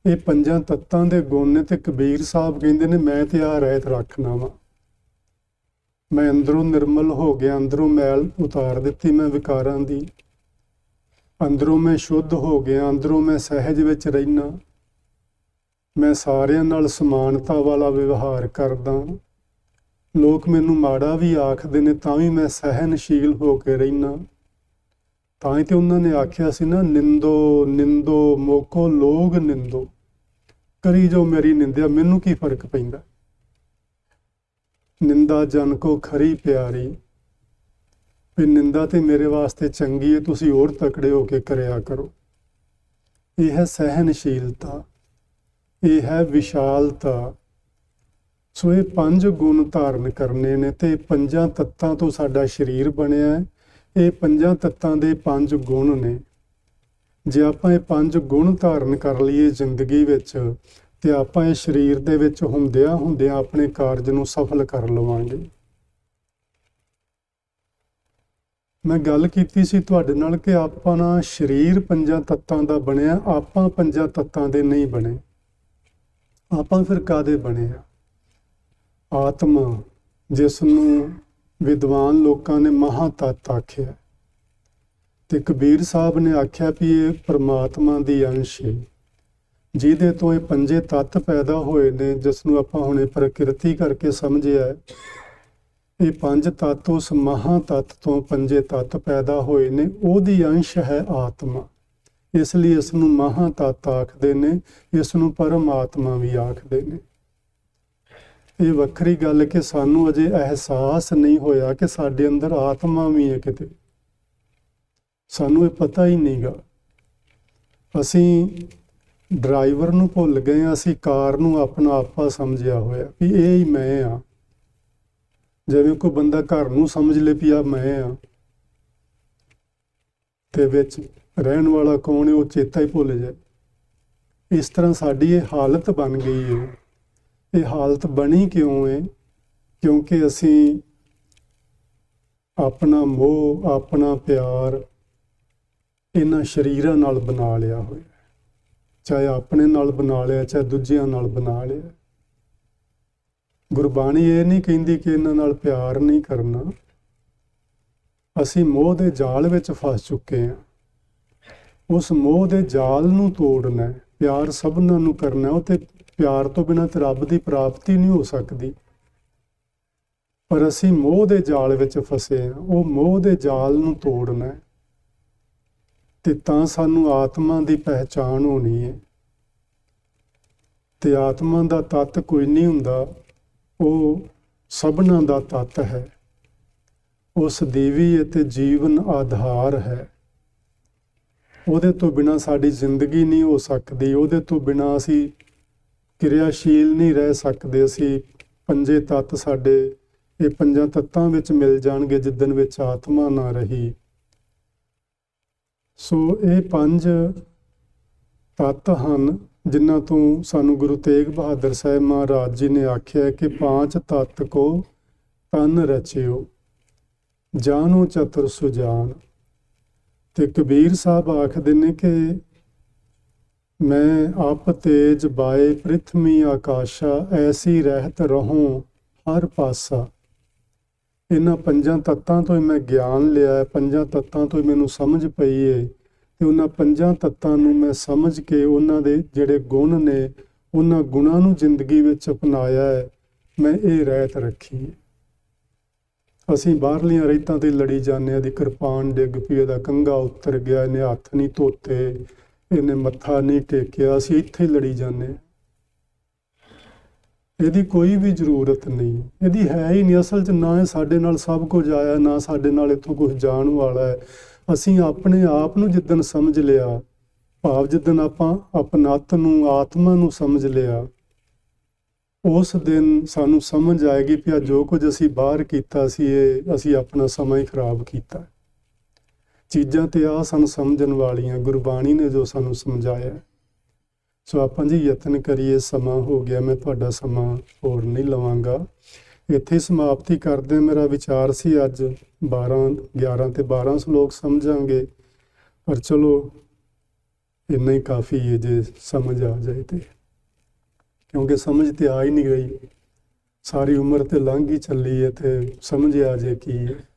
ਇਹ ਪੰਜਾਂ ਤੱਤਾਂ ਦੇ ਗੁਣ ਨੇ ਤੇ ਕਬੀਰ ਸਾਹਿਬ ਕਹਿੰਦੇ ਨੇ, ਮੈਂ ਤੇ ਆ ਰਹਿਤ ਰੱਖਣਾ ਵਾ। ਮੈਂ ਅੰਦਰੋਂ ਨਿਰਮਲ ਹੋ ਗਿਆ, ਅੰਦਰੋਂ ਮੈਲ ਉਤਾਰ ਦਿੱਤੀ ਮੈਂ ਵਿਕਾਰਾਂ ਦੀ। ਅੰਦਰੋਂ ਮੈਂ ਸ਼ੁੱਧ ਹੋ ਗਿਆ, ਅੰਦਰੋਂ ਮੈਂ ਸਹਿਜ ਵਿੱਚ ਰਹਿਣਾ ਮੈਂ ਸਾਰਿਆਂ ਨਾਲ ਸਮਾਨਤਾ ਵਾਲਾ ਵਿਵਹਾਰ ਕਰਦਾ। ਲੋਕ ਮੈਨੂੰ ਮਾੜਾ ਵੀ ਆਖਦੇ ਨੇ, ਤਾਂ ਵੀ ਮੈਂ ਸਹਿਨਸ਼ੀਲ ਹੋ ਕੇ ਰਹਿਣਾ ਤਾਂ ਹੀ ਤੇ ਉਹਨਾਂ ਨੇ ਆਖਿਆ ਸੀ ਨਾ, ਨਿੰਦੋ ਨਿੰਦੋ, ਮੋਕੋ, ਲੋਗ ਨਿੰਦੋ। ਕਰੀ ਜੋ ਮੇਰੀ ਨਿੰਦਿਆ, ਮੈਨੂੰ ਕੀ ਫ਼ਰਕ ਪੈਂਦਾ? ਨਿੰਦਾ ਜਨ ਕੋ ਖਰੀ ਪਿਆਰੀ। ਵੀ ਨਿੰਦਾ ਤੇ ਮੇਰੇ ਵਾਸਤੇ ਚੰਗੀ ਹੈ ਤੁਸੀਂ ਹੋਰ ਤਕੜੇ ਹੋ ਕੇ ਕਰਿਆ ਕਰੋ। ਇਹ ਹੈ ਸਹਿਨਸ਼ੀਲਤਾ। ਇਹ ਹੈ ਵਿਸ਼ਾਲਤਾ। ਸੋ ਇਹ ਪੰਜ ਗੁਣ ਧਾਰਨ ਕਰਨੇ ਨੇ ਤੇ ਪੰਜਾਂ ਤੱਤਾਂ ਤੋਂ ਸਾਡਾ ਸਰੀਰ ਬਣਿਆ ਹੈ ਇਹ ਪੰਜਾਂ ਤੱਤਾਂ ਦੇ ਪੰਜ ਗੁਣ ਨੇ। ਜੇ ਆਪਾਂ ਇਹ ਪੰਜ ਗੁਣ ਧਾਰਨ ਕਰ ਲਈਏ ਜ਼ਿੰਦਗੀ ਵਿੱਚ, ਤੇ ਆਪਾਂ ਇਹ ਸਰੀਰ ਦੇ ਵਿੱਚ ਹੁੰਦਿਆਂ ਹੁੰਦਿਆਂ ਆਪਣੇ ਕਾਰਜ ਨੂੰ ਸਫਲ ਕਰ ਲਵਾਂਗੇ। ਮੈਂ ਗੱਲ ਕੀਤੀ ਸੀ ਤੁਹਾਡੇ ਨਾਲ ਕਿ ਆਪਾਂ ਨਾ ਸਰੀਰ ਪੰਜਾਂ ਤੱਤਾਂ ਦਾ ਬਣਿਆ, ਆਪਾਂ ਪੰਜਾਂ ਤੱਤਾਂ ਦੇ ਨਹੀਂ ਬਣੇ। ਆਪਾਂ ਫਿਰ ਕਾਦੇ ਬਣੇ ਆ? ਆਤਮਾ, ਜਿਸ ਨੂੰ ਵਿਦਵਾਨ ਲੋਕਾਂ ਨੇ ਮਹਾ ਤੱਤ ਆਖਿਆ। ਤੇ ਕਬੀਰ ਸਾਹਿਬ ਨੇ ਆਖਿਆ ਵੀ ਇਹ ਪ੍ਰਮਾਤਮਾ ਦੀ ਅੰਸ਼ ਹੈ ਜਿਹਦੇ ਤੋਂ ਇਹ ਪੰਜੇ ਤੱਤ ਪੈਦਾ ਹੋਏ ਨੇ ਜਿਸ ਨੂੰ ਆਪਾਂ ਹੁਣੇ ਪ੍ਰਕਿਰਤੀ ਕਰਕੇ ਸਮਝਿਆ ਇਹ ਪੰਜ ਤੱਤ ਉਸ ਮਹਾ ਤੱਤ ਤੋਂ ਪੰਜੇ ਤੱਤ ਪੈਦਾ ਹੋਏ ਨੇ, ਉਹਦੀ ਅੰਸ਼ ਹੈ ਆਤਮਾ। ਇਸ ਲਈ ਇਸ ਨੂੰ ਮਹਾ ਤੱਤ ਆਖਦੇ ਨੇ, ਇਸ ਨੂੰ ਪਰਮਾਤਮਾ ਵੀ ਆਖਦੇ ਨੇ। ਇਹ ਵੱਖਰੀ ਗੱਲ ਕਿ ਸਾਨੂੰ ਅਜੇ ਅਹਿਸਾਸ ਨਹੀਂ ਹੋਇਆ ਕਿ ਸਾਡੇ ਅੰਦਰ ਆਤਮਾ ਵੀ ਹੈ ਕਿਤੇ। ਸਾਨੂੰ ਇਹ ਪਤਾ ਹੀ ਨਹੀਂਗਾ ਅਸੀਂ ਡਰਾਈਵਰ ਨੂੰ ਭੁੱਲ ਗਏ ਹਾਂ, ਅਸੀਂ ਕਾਰ ਨੂੰ ਆਪਣਾ ਆਪਾ ਸਮਝਿਆ ਹੋਇਆ ਵੀ ਇਹ ਹੀ ਮੈਂ ਆ ਜਿਵੇਂ ਕੋਈ ਬੰਦਾ ਘਰ ਨੂੰ ਸਮਝ ਲੇ ਪਿਆ ਮੈਂ ਆ ਤੇ ਵਿੱਚ ਰਹਿਣ ਵਾਲਾ ਕੌਣ ਹੈ ਉਹ ਚੇਤਾ ਹੀ ਭੁੱਲ ਜਾਏ। ਇਸ ਤਰ੍ਹਾਂ ਸਾਡੀ ਇਹ ਹਾਲਤ ਬਣ ਗਈ ਹੈ। ਇਹ ਹਾਲਤ ਬਣੀ ਕਿਉਂ ਹੈ ਕਿਉਂਕਿ ਅਸੀਂ ਆਪਣਾ ਮੋਹ, ਆਪਣਾ ਪਿਆਰ ਇਹਨਾਂ ਸ਼ਰੀਰਾਂ ਨਾਲ ਬਣਾ ਲਿਆ ਹੋਇਆ ਚਾਹੇ ਆਪਣੇ ਨਾਲ ਬਣਾ ਲਿਆ, ਚਾਹੇ ਦੂਜਿਆਂ ਨਾਲ ਬਣਾ ਲਿਆ। ਗੁਰਬਾਣੀ ਇਹ ਨਹੀਂ ਕਹਿੰਦੀ ਕਿ ਇਹਨਾਂ ਨਾਲ ਪਿਆਰ ਨਹੀਂ ਕਰਨਾ। ਅਸੀਂ ਮੋਹ ਦੇ ਜਾਲ ਵਿੱਚ ਫਸ ਚੁੱਕੇ ਹਾਂ। ਉਸ ਮੋਹ ਦੇ ਜਾਲ ਨੂੰ ਤੋੜਨਾ ਪਿਆਰ ਸਭਨਾਂ ਨੂੰ ਕਰਨਾ ਉਹ ਤੇ ਪਿਆਰ ਤੋਂ ਬਿਨਾਂ ਤੇ ਰੱਬ ਦੀ ਪ੍ਰਾਪਤੀ ਨਹੀਂ ਹੋ ਸਕਦੀ। ਪਰ ਅਸੀਂ ਮੋਹ ਦੇ ਜਾਲ ਵਿੱਚ ਫਸੇ ਹਾਂ। ਉਹ ਮੋਹ ਦੇ ਜਾਲ ਨੂੰ ਤੋੜਨਾ ਹੈ ਤੇ ਤਾਂ ਸਾਨੂੰ ਆਤਮਾ ਦੀ ਪਹਿਚਾਣ ਹੋਣੀ ਹੈ। ਤੇ ਆਤਮਾ ਦਾ ਤੱਤ ਕੋਈ ਨਹੀਂ ਹੁੰਦਾ। ਉਹ ਸਭਨਾਂ ਦਾ ਤੱਤ ਹੈ। ਉਸ ਦੀ ਅਤੇ ਜੀਵਨ ਆਧਾਰ ਹੈ। ਉਹਦੇ ਤੋਂ ਬਿਨਾ ਸਾਡੀ ਜ਼ਿੰਦਗੀ ਨਹੀਂ ਹੋ ਸਕਦੀ। ਉਹਦੇ ਤੋਂ ਬਿਨਾ ਅਸੀਂ ਕਿਰਿਆਸ਼ੀਲ ਨਹੀਂ ਰਹਿ ਸਕਦੇ, ਅਸੀਂ ਪੰਜੇ ਤੱਤ ਸਾਡੇ, ਇਹ ਪੰਜਾਂ ਤੱਤਾਂ ਵਿੱਚ ਮਿਲ ਜਾਣਗੇ ਜਿੱਦਨ ਵਿੱਚ ਆਤਮਾ ਨਾ ਰਹੀ। ਸੋ ਇਹ ਪੰਜ ਤੱਤ ਹਨ, ਜਿਨ੍ਹਾਂ ਤੋਂ ਸਾਨੂੰ ਗੁਰੂ ਤੇਗ ਬਹਾਦਰ ਸਾਹਿਬ ਮਹਾਰਾਜ ਜੀ ਨੇ ਆਖਿਆ ਕਿ ਪੰਜ ਤੱਤ ਕੋ ਤਨ ਰਚਿਓ ਜਾਨੋ ਚਤੁਰ ਸੁਜਾਨ। ਤੇ ਕਬੀਰ ਸਾਹਿਬ ਆਖਦੇ ਨੇ ਕਿ ਮੈਂ ਆਪ ਤੇਜ ਬਾਏ ਪ੍ਰਿਥਵੀ ਆਕਾਸ਼ਾ, ਐਸੀ ਰਹਿਤ ਰਹੂੰ ਹਰ ਪਾਸਾ। ਇਹਨਾਂ ਪੰਜਾਂ ਤੱਤਾਂ ਤੋਂ ਹੀ ਮੈਂ ਗਿਆਨ ਲਿਆ, ਪੰਜਾਂ ਤੱਤਾਂ ਤੋਂ ਹੀ ਮੈਨੂੰ ਸਮਝ ਪਈ ਏ ਤੇ ਉਹਨਾਂ ਪੰਜਾਂ ਤੱਤਾਂ ਨੂੰ ਮੈਂ ਸਮਝ ਕੇ ਉਹਨਾਂ ਦੇ ਜਿਹੜੇ ਗੁਣ ਨੇ ਉਹਨਾਂ ਗੁਣਾਂ ਨੂੰ ਜ਼ਿੰਦਗੀ ਵਿੱਚ ਅਪਣਾਇਆ ਹੈ ਮੈਂ ਇਹ ਰਹਿਤ ਰੱਖੀ ਹੈ ਅਸੀਂ ਬਾਹਰਲੀਆਂ ਰਹਿਤਾਂ ਤੇ ਲੜੀ ਜਾਂਦੇ ਆ, ਦੀ ਕਿਰਪਾਨ ਡਿੱਗ ਪਈ, ਉਹਦਾ ਕੰਗਾ ਉੱਤਰ ਗਿਆ, ਇਹਨੇ ਹੱਥ ਨਹੀਂ ਧੋਤੇ। ਇਹਨੇ ਮੱਥਾ ਨਹੀਂ ਟੇਕਿਆ, ਅਸੀਂ ਇੱਥੇ ਹੀ ਲੜੀ ਜਾਂਦੇ ਹਾਂ। ਇਹਦੀ ਕੋਈ ਵੀ ਜ਼ਰੂਰਤ ਨਹੀਂ। ਇਹਦੀ ਹੈ ਹੀ ਨਹੀਂ, ਅਸਲ 'ਚ ਨਾ ਇਹ ਸਾਡੇ ਨਾਲ ਸਭ ਕੁਝ ਆਇਆ, ਨਾ ਸਾਡੇ ਨਾਲ ਇੱਥੋਂ ਕੁਝ ਜਾਣ ਵਾਲਾ ਹੈ। ਅਸੀਂ ਆਪਣੇ ਆਪ ਨੂੰ ਜਿੱਦਨ ਸਮਝ ਲਿਆ, ਭਾਵ ਜਿੱਦਨ ਆਪਾਂ ਆਪਣਤ ਨੂੰ, ਆਤਮਾ ਨੂੰ ਸਮਝ ਲਿਆ, ਉਸ ਦਿਨ ਸਾਨੂੰ ਸਮਝ ਆਏਗੀ ਕਿ ਆ ਜੋ ਕੁਝ ਅਸੀਂ ਬਾਹਰ ਕੀਤਾ ਸੀ, ਇਹ ਅਸੀਂ ਆਪਣਾ ਸਮਾਂ ਹੀ ਖਰਾਬ ਕੀਤਾ। ਚੀਜ਼ਾਂ ਤੇ ਆ ਸਾਨੂੰ ਸਮਝਣ ਵਾਲੀਆਂ ਗੁਰਬਾਣੀ ਨੇ ਜੋ ਸਾਨੂੰ ਸਮਝਾਇਆ ਸੋ ਆਪਾਂ ਜੀ ਯਤਨ ਕਰੀਏ, ਸਮਾਂ ਹੋ ਗਿਆ, ਮੈਂ ਤੁਹਾਡਾ ਸਮਾਂ ਹੋਰ ਨਹੀਂ ਲਵਾਂਗਾ। ਇੱਥੇ ਸਮਾਪਤੀ ਕਰਦੇ ਮੇਰਾ ਵਿਚਾਰ ਸੀ ਅੱਜ 12 11 ਤੇ 12 ਸ਼ਲੋਕ ਸਮਝਾਂਗੇ। ਪਰ ਚਲੋ, ਇੰਨਾ ਹੀ ਕਾਫੀ ਹੈ ਜੇ ਸਮਝ ਆ ਜਾਏ ਤੇ। ਕਿਉਂਕਿ ਸਮਝ ਤੇ ਆ ਹੀ ਨਹੀਂ ਗਈ। ਸਾਰੀ ਉਮਰ ਤੇ ਲੰਘ ਹੀ ਚੱਲੀ ਹੈ ਤੇ ਸਮਝ ਆ ਜੇ ਕੀ ਹੈ।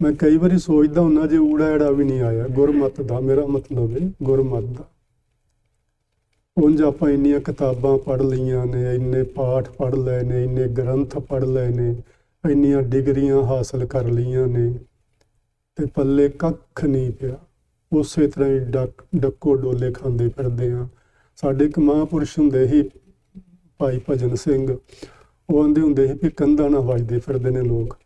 ਮੈਂ ਕਈ ਵਾਰੀ ਸੋਚਦਾ ਹੁੰਦਾ ਜੇ ਊੜਾ ਐੜਾ ਵੀ ਨਹੀਂ ਆਇਆ, ਗੁਰਮਤ ਦਾ, ਮੇਰਾ ਮਤਲਬ ਹੈ ਗੁਰਮਤ ਦਾ। ਉਂਝ ਆਪਾਂ ਇੰਨੀਆਂ ਕਿਤਾਬਾਂ ਪੜ੍ਹ ਲਈਆਂ ਨੇ, ਇੰਨੇ ਪਾਠ ਪੜ੍ਹ ਲਏ ਨੇ, ਇੰਨੇ ਗ੍ਰੰਥ ਪੜ੍ਹ ਲਏ ਨੇ, ਇੰਨੀਆਂ ਡਿਗਰੀਆਂ ਹਾਸਲ ਕਰ ਲਈਆਂ ਨੇ, ਤੇ ਪੱਲੇ ਕੱਖ ਨਹੀਂ ਪਿਆ। ਉਸੇ ਤਰ੍ਹਾਂ ਹੀ ਡੱਕ, ਡੱਕੋ ਡੋਲੇ ਖਾਂਦੇ ਫਿਰਦੇ ਆ ਸਾਡੇ ਇੱਕ ਮਹਾਂਪੁਰਸ਼ ਹੁੰਦੇ ਸੀ, ਭਾਈ ਭਜਨ ਸਿੰਘ, ਉਹ ਆਂਦੇ ਹੁੰਦੇ ਸੀ ਵੀ ਕੰਧਾਂ ਨਾਲ ਵੱਜਦੇ ਫਿਰਦੇ ਨੇ ਲੋਕ।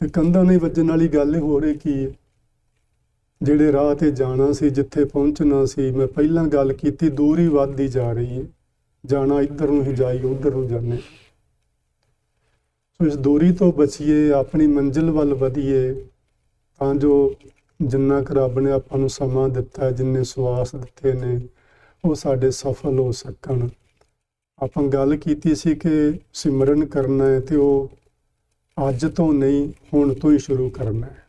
ਤੇ ਕੰਧਾਂ ਨਹੀਂ ਵੱਜਣ ਵਾਲੀ ਗੱਲ ਹੋ ਰਹੀ ਕੀ ਹੈ ਜਿਹੜੇ ਰਾਹ ਤੇ ਜਾਣਾ ਸੀ, ਜਿੱਥੇ ਪਹੁੰਚਣਾ ਸੀ, ਮੈਂ ਪਹਿਲਾਂ ਗੱਲ ਕੀਤੀ, ਦੂਰੀ ਵੱਧਦੀ ਜਾ ਰਹੀ ਹੈ। ਜਾਣਾ ਇੱਧਰ ਨੂੰ ਹੀ ਜਾਈ, ਉੱਧਰ ਨੂੰ ਜਾਣੇ ਸੋ ਇਸ ਦੂਰੀ ਤੋਂ ਬਚੀਏ, ਆਪਣੀ ਮੰਜ਼ਿਲ ਵੱਲ ਵਧੀਏ, ਤਾਂ ਜੋ ਜਿੰਨਾ ਕੁ ਰੱਬ ਨੇ ਆਪਾਂ ਨੂੰ ਸਮਾਂ ਦਿੱਤਾ, ਜਿੰਨੇ ਸਵਾਸ ਦਿੱਤੇ ਨੇ, ਉਹ ਸਾਡੇ ਸਫਲ ਹੋ ਸਕਣ। ਆਪਾਂ ਗੱਲ ਕੀਤੀ ਸੀ ਕਿ ਸਿਮਰਨ ਕਰਨਾ ਹੈ ਤੇ ਉਹ ਅੱਜ ਤੋਂ ਨਹੀਂ, ਹੁਣ ਤੋਂ ਹੀ ਸ਼ੁਰੂ ਕਰਨਾ ਹੈ।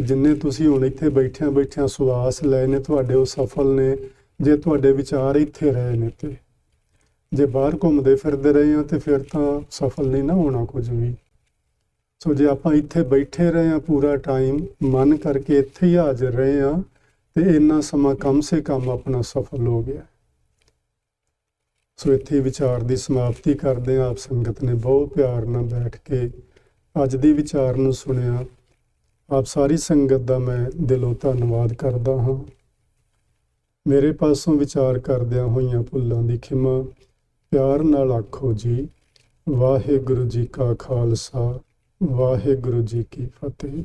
ਜਿੰਨੇ ਤੁਸੀਂ ਹੁਣ ਇੱਥੇ ਬੈਠਿਆਂ ਬੈਠਿਆਂ ਸੁਆਸ ਲਏ ਨੇ, ਤੁਹਾਡੇ ਉਹ ਸਫਲ ਨੇ, ਜੇ ਤੁਹਾਡੇ ਵਿਚਾਰ ਇੱਥੇ ਰਹੇ ਨੇ ਤੇ। ਜੇ ਬਾਹਰ ਘੁੰਮਦੇ ਫਿਰਦੇ ਰਹੇ ਆ ਤੇ ਫਿਰ ਤਾਂ ਸਫਲ ਨਹੀਂ ਨਾ ਹੋਣਾ ਕੁਝ ਵੀ। ਸੋ ਜੇ ਆਪਾਂ ਇੱਥੇ ਬੈਠੇ ਰਹੇ ਆ ਪੂਰਾ ਟਾਈਮ, ਮਨ ਕਰਕੇ ਇੱਥੇ ਹੀ ਹਾਜ਼ਰ ਰਹੇ ਆ ਤੇ ਇੰਨਾ ਸਮਾਂ ਕਮ ਸੇ ਕਮ ਆਪਣਾ ਸਫਲ ਹੋ ਗਿਆ। ਸੋ ਇੱਥੇ ਵਿਚਾਰ ਦੀ ਸਮਾਪਤੀ ਕਰਦੇ ਆ ਆਪ ਸੰਗਤ ਨੇ ਬਹੁਤ ਪਿਆਰ ਨਾਲ ਬੈਠ ਕੇ ਅੱਜ ਦੀ ਵਿਚਾਰ ਨੂੰ ਸੁਣਿਆ। ਆਪ ਸਾਰੀ ਸੰਗਤ ਦਾ ਮੈਂ ਦਿਲੋਂ ਧੰਨਵਾਦ ਕਰਦਾ ਹਾਂ। ਮੇਰੇ ਪਾਸੋਂ ਵਿਚਾਰ ਕਰਦਿਆਂ ਹੋਈਆਂ ਭੁੱਲਾਂ ਦੀ ਖਿਮਾ, ਪਿਆਰ ਨਾਲ ਆਖੋ ਜੀ, ਵਾਹਿਗੁਰੂ ਜੀ ਕਾ ਖਾਲਸਾ, ਵਾਹਿਗੁਰੂ ਜੀ ਕੀ ਫਤਿਹ।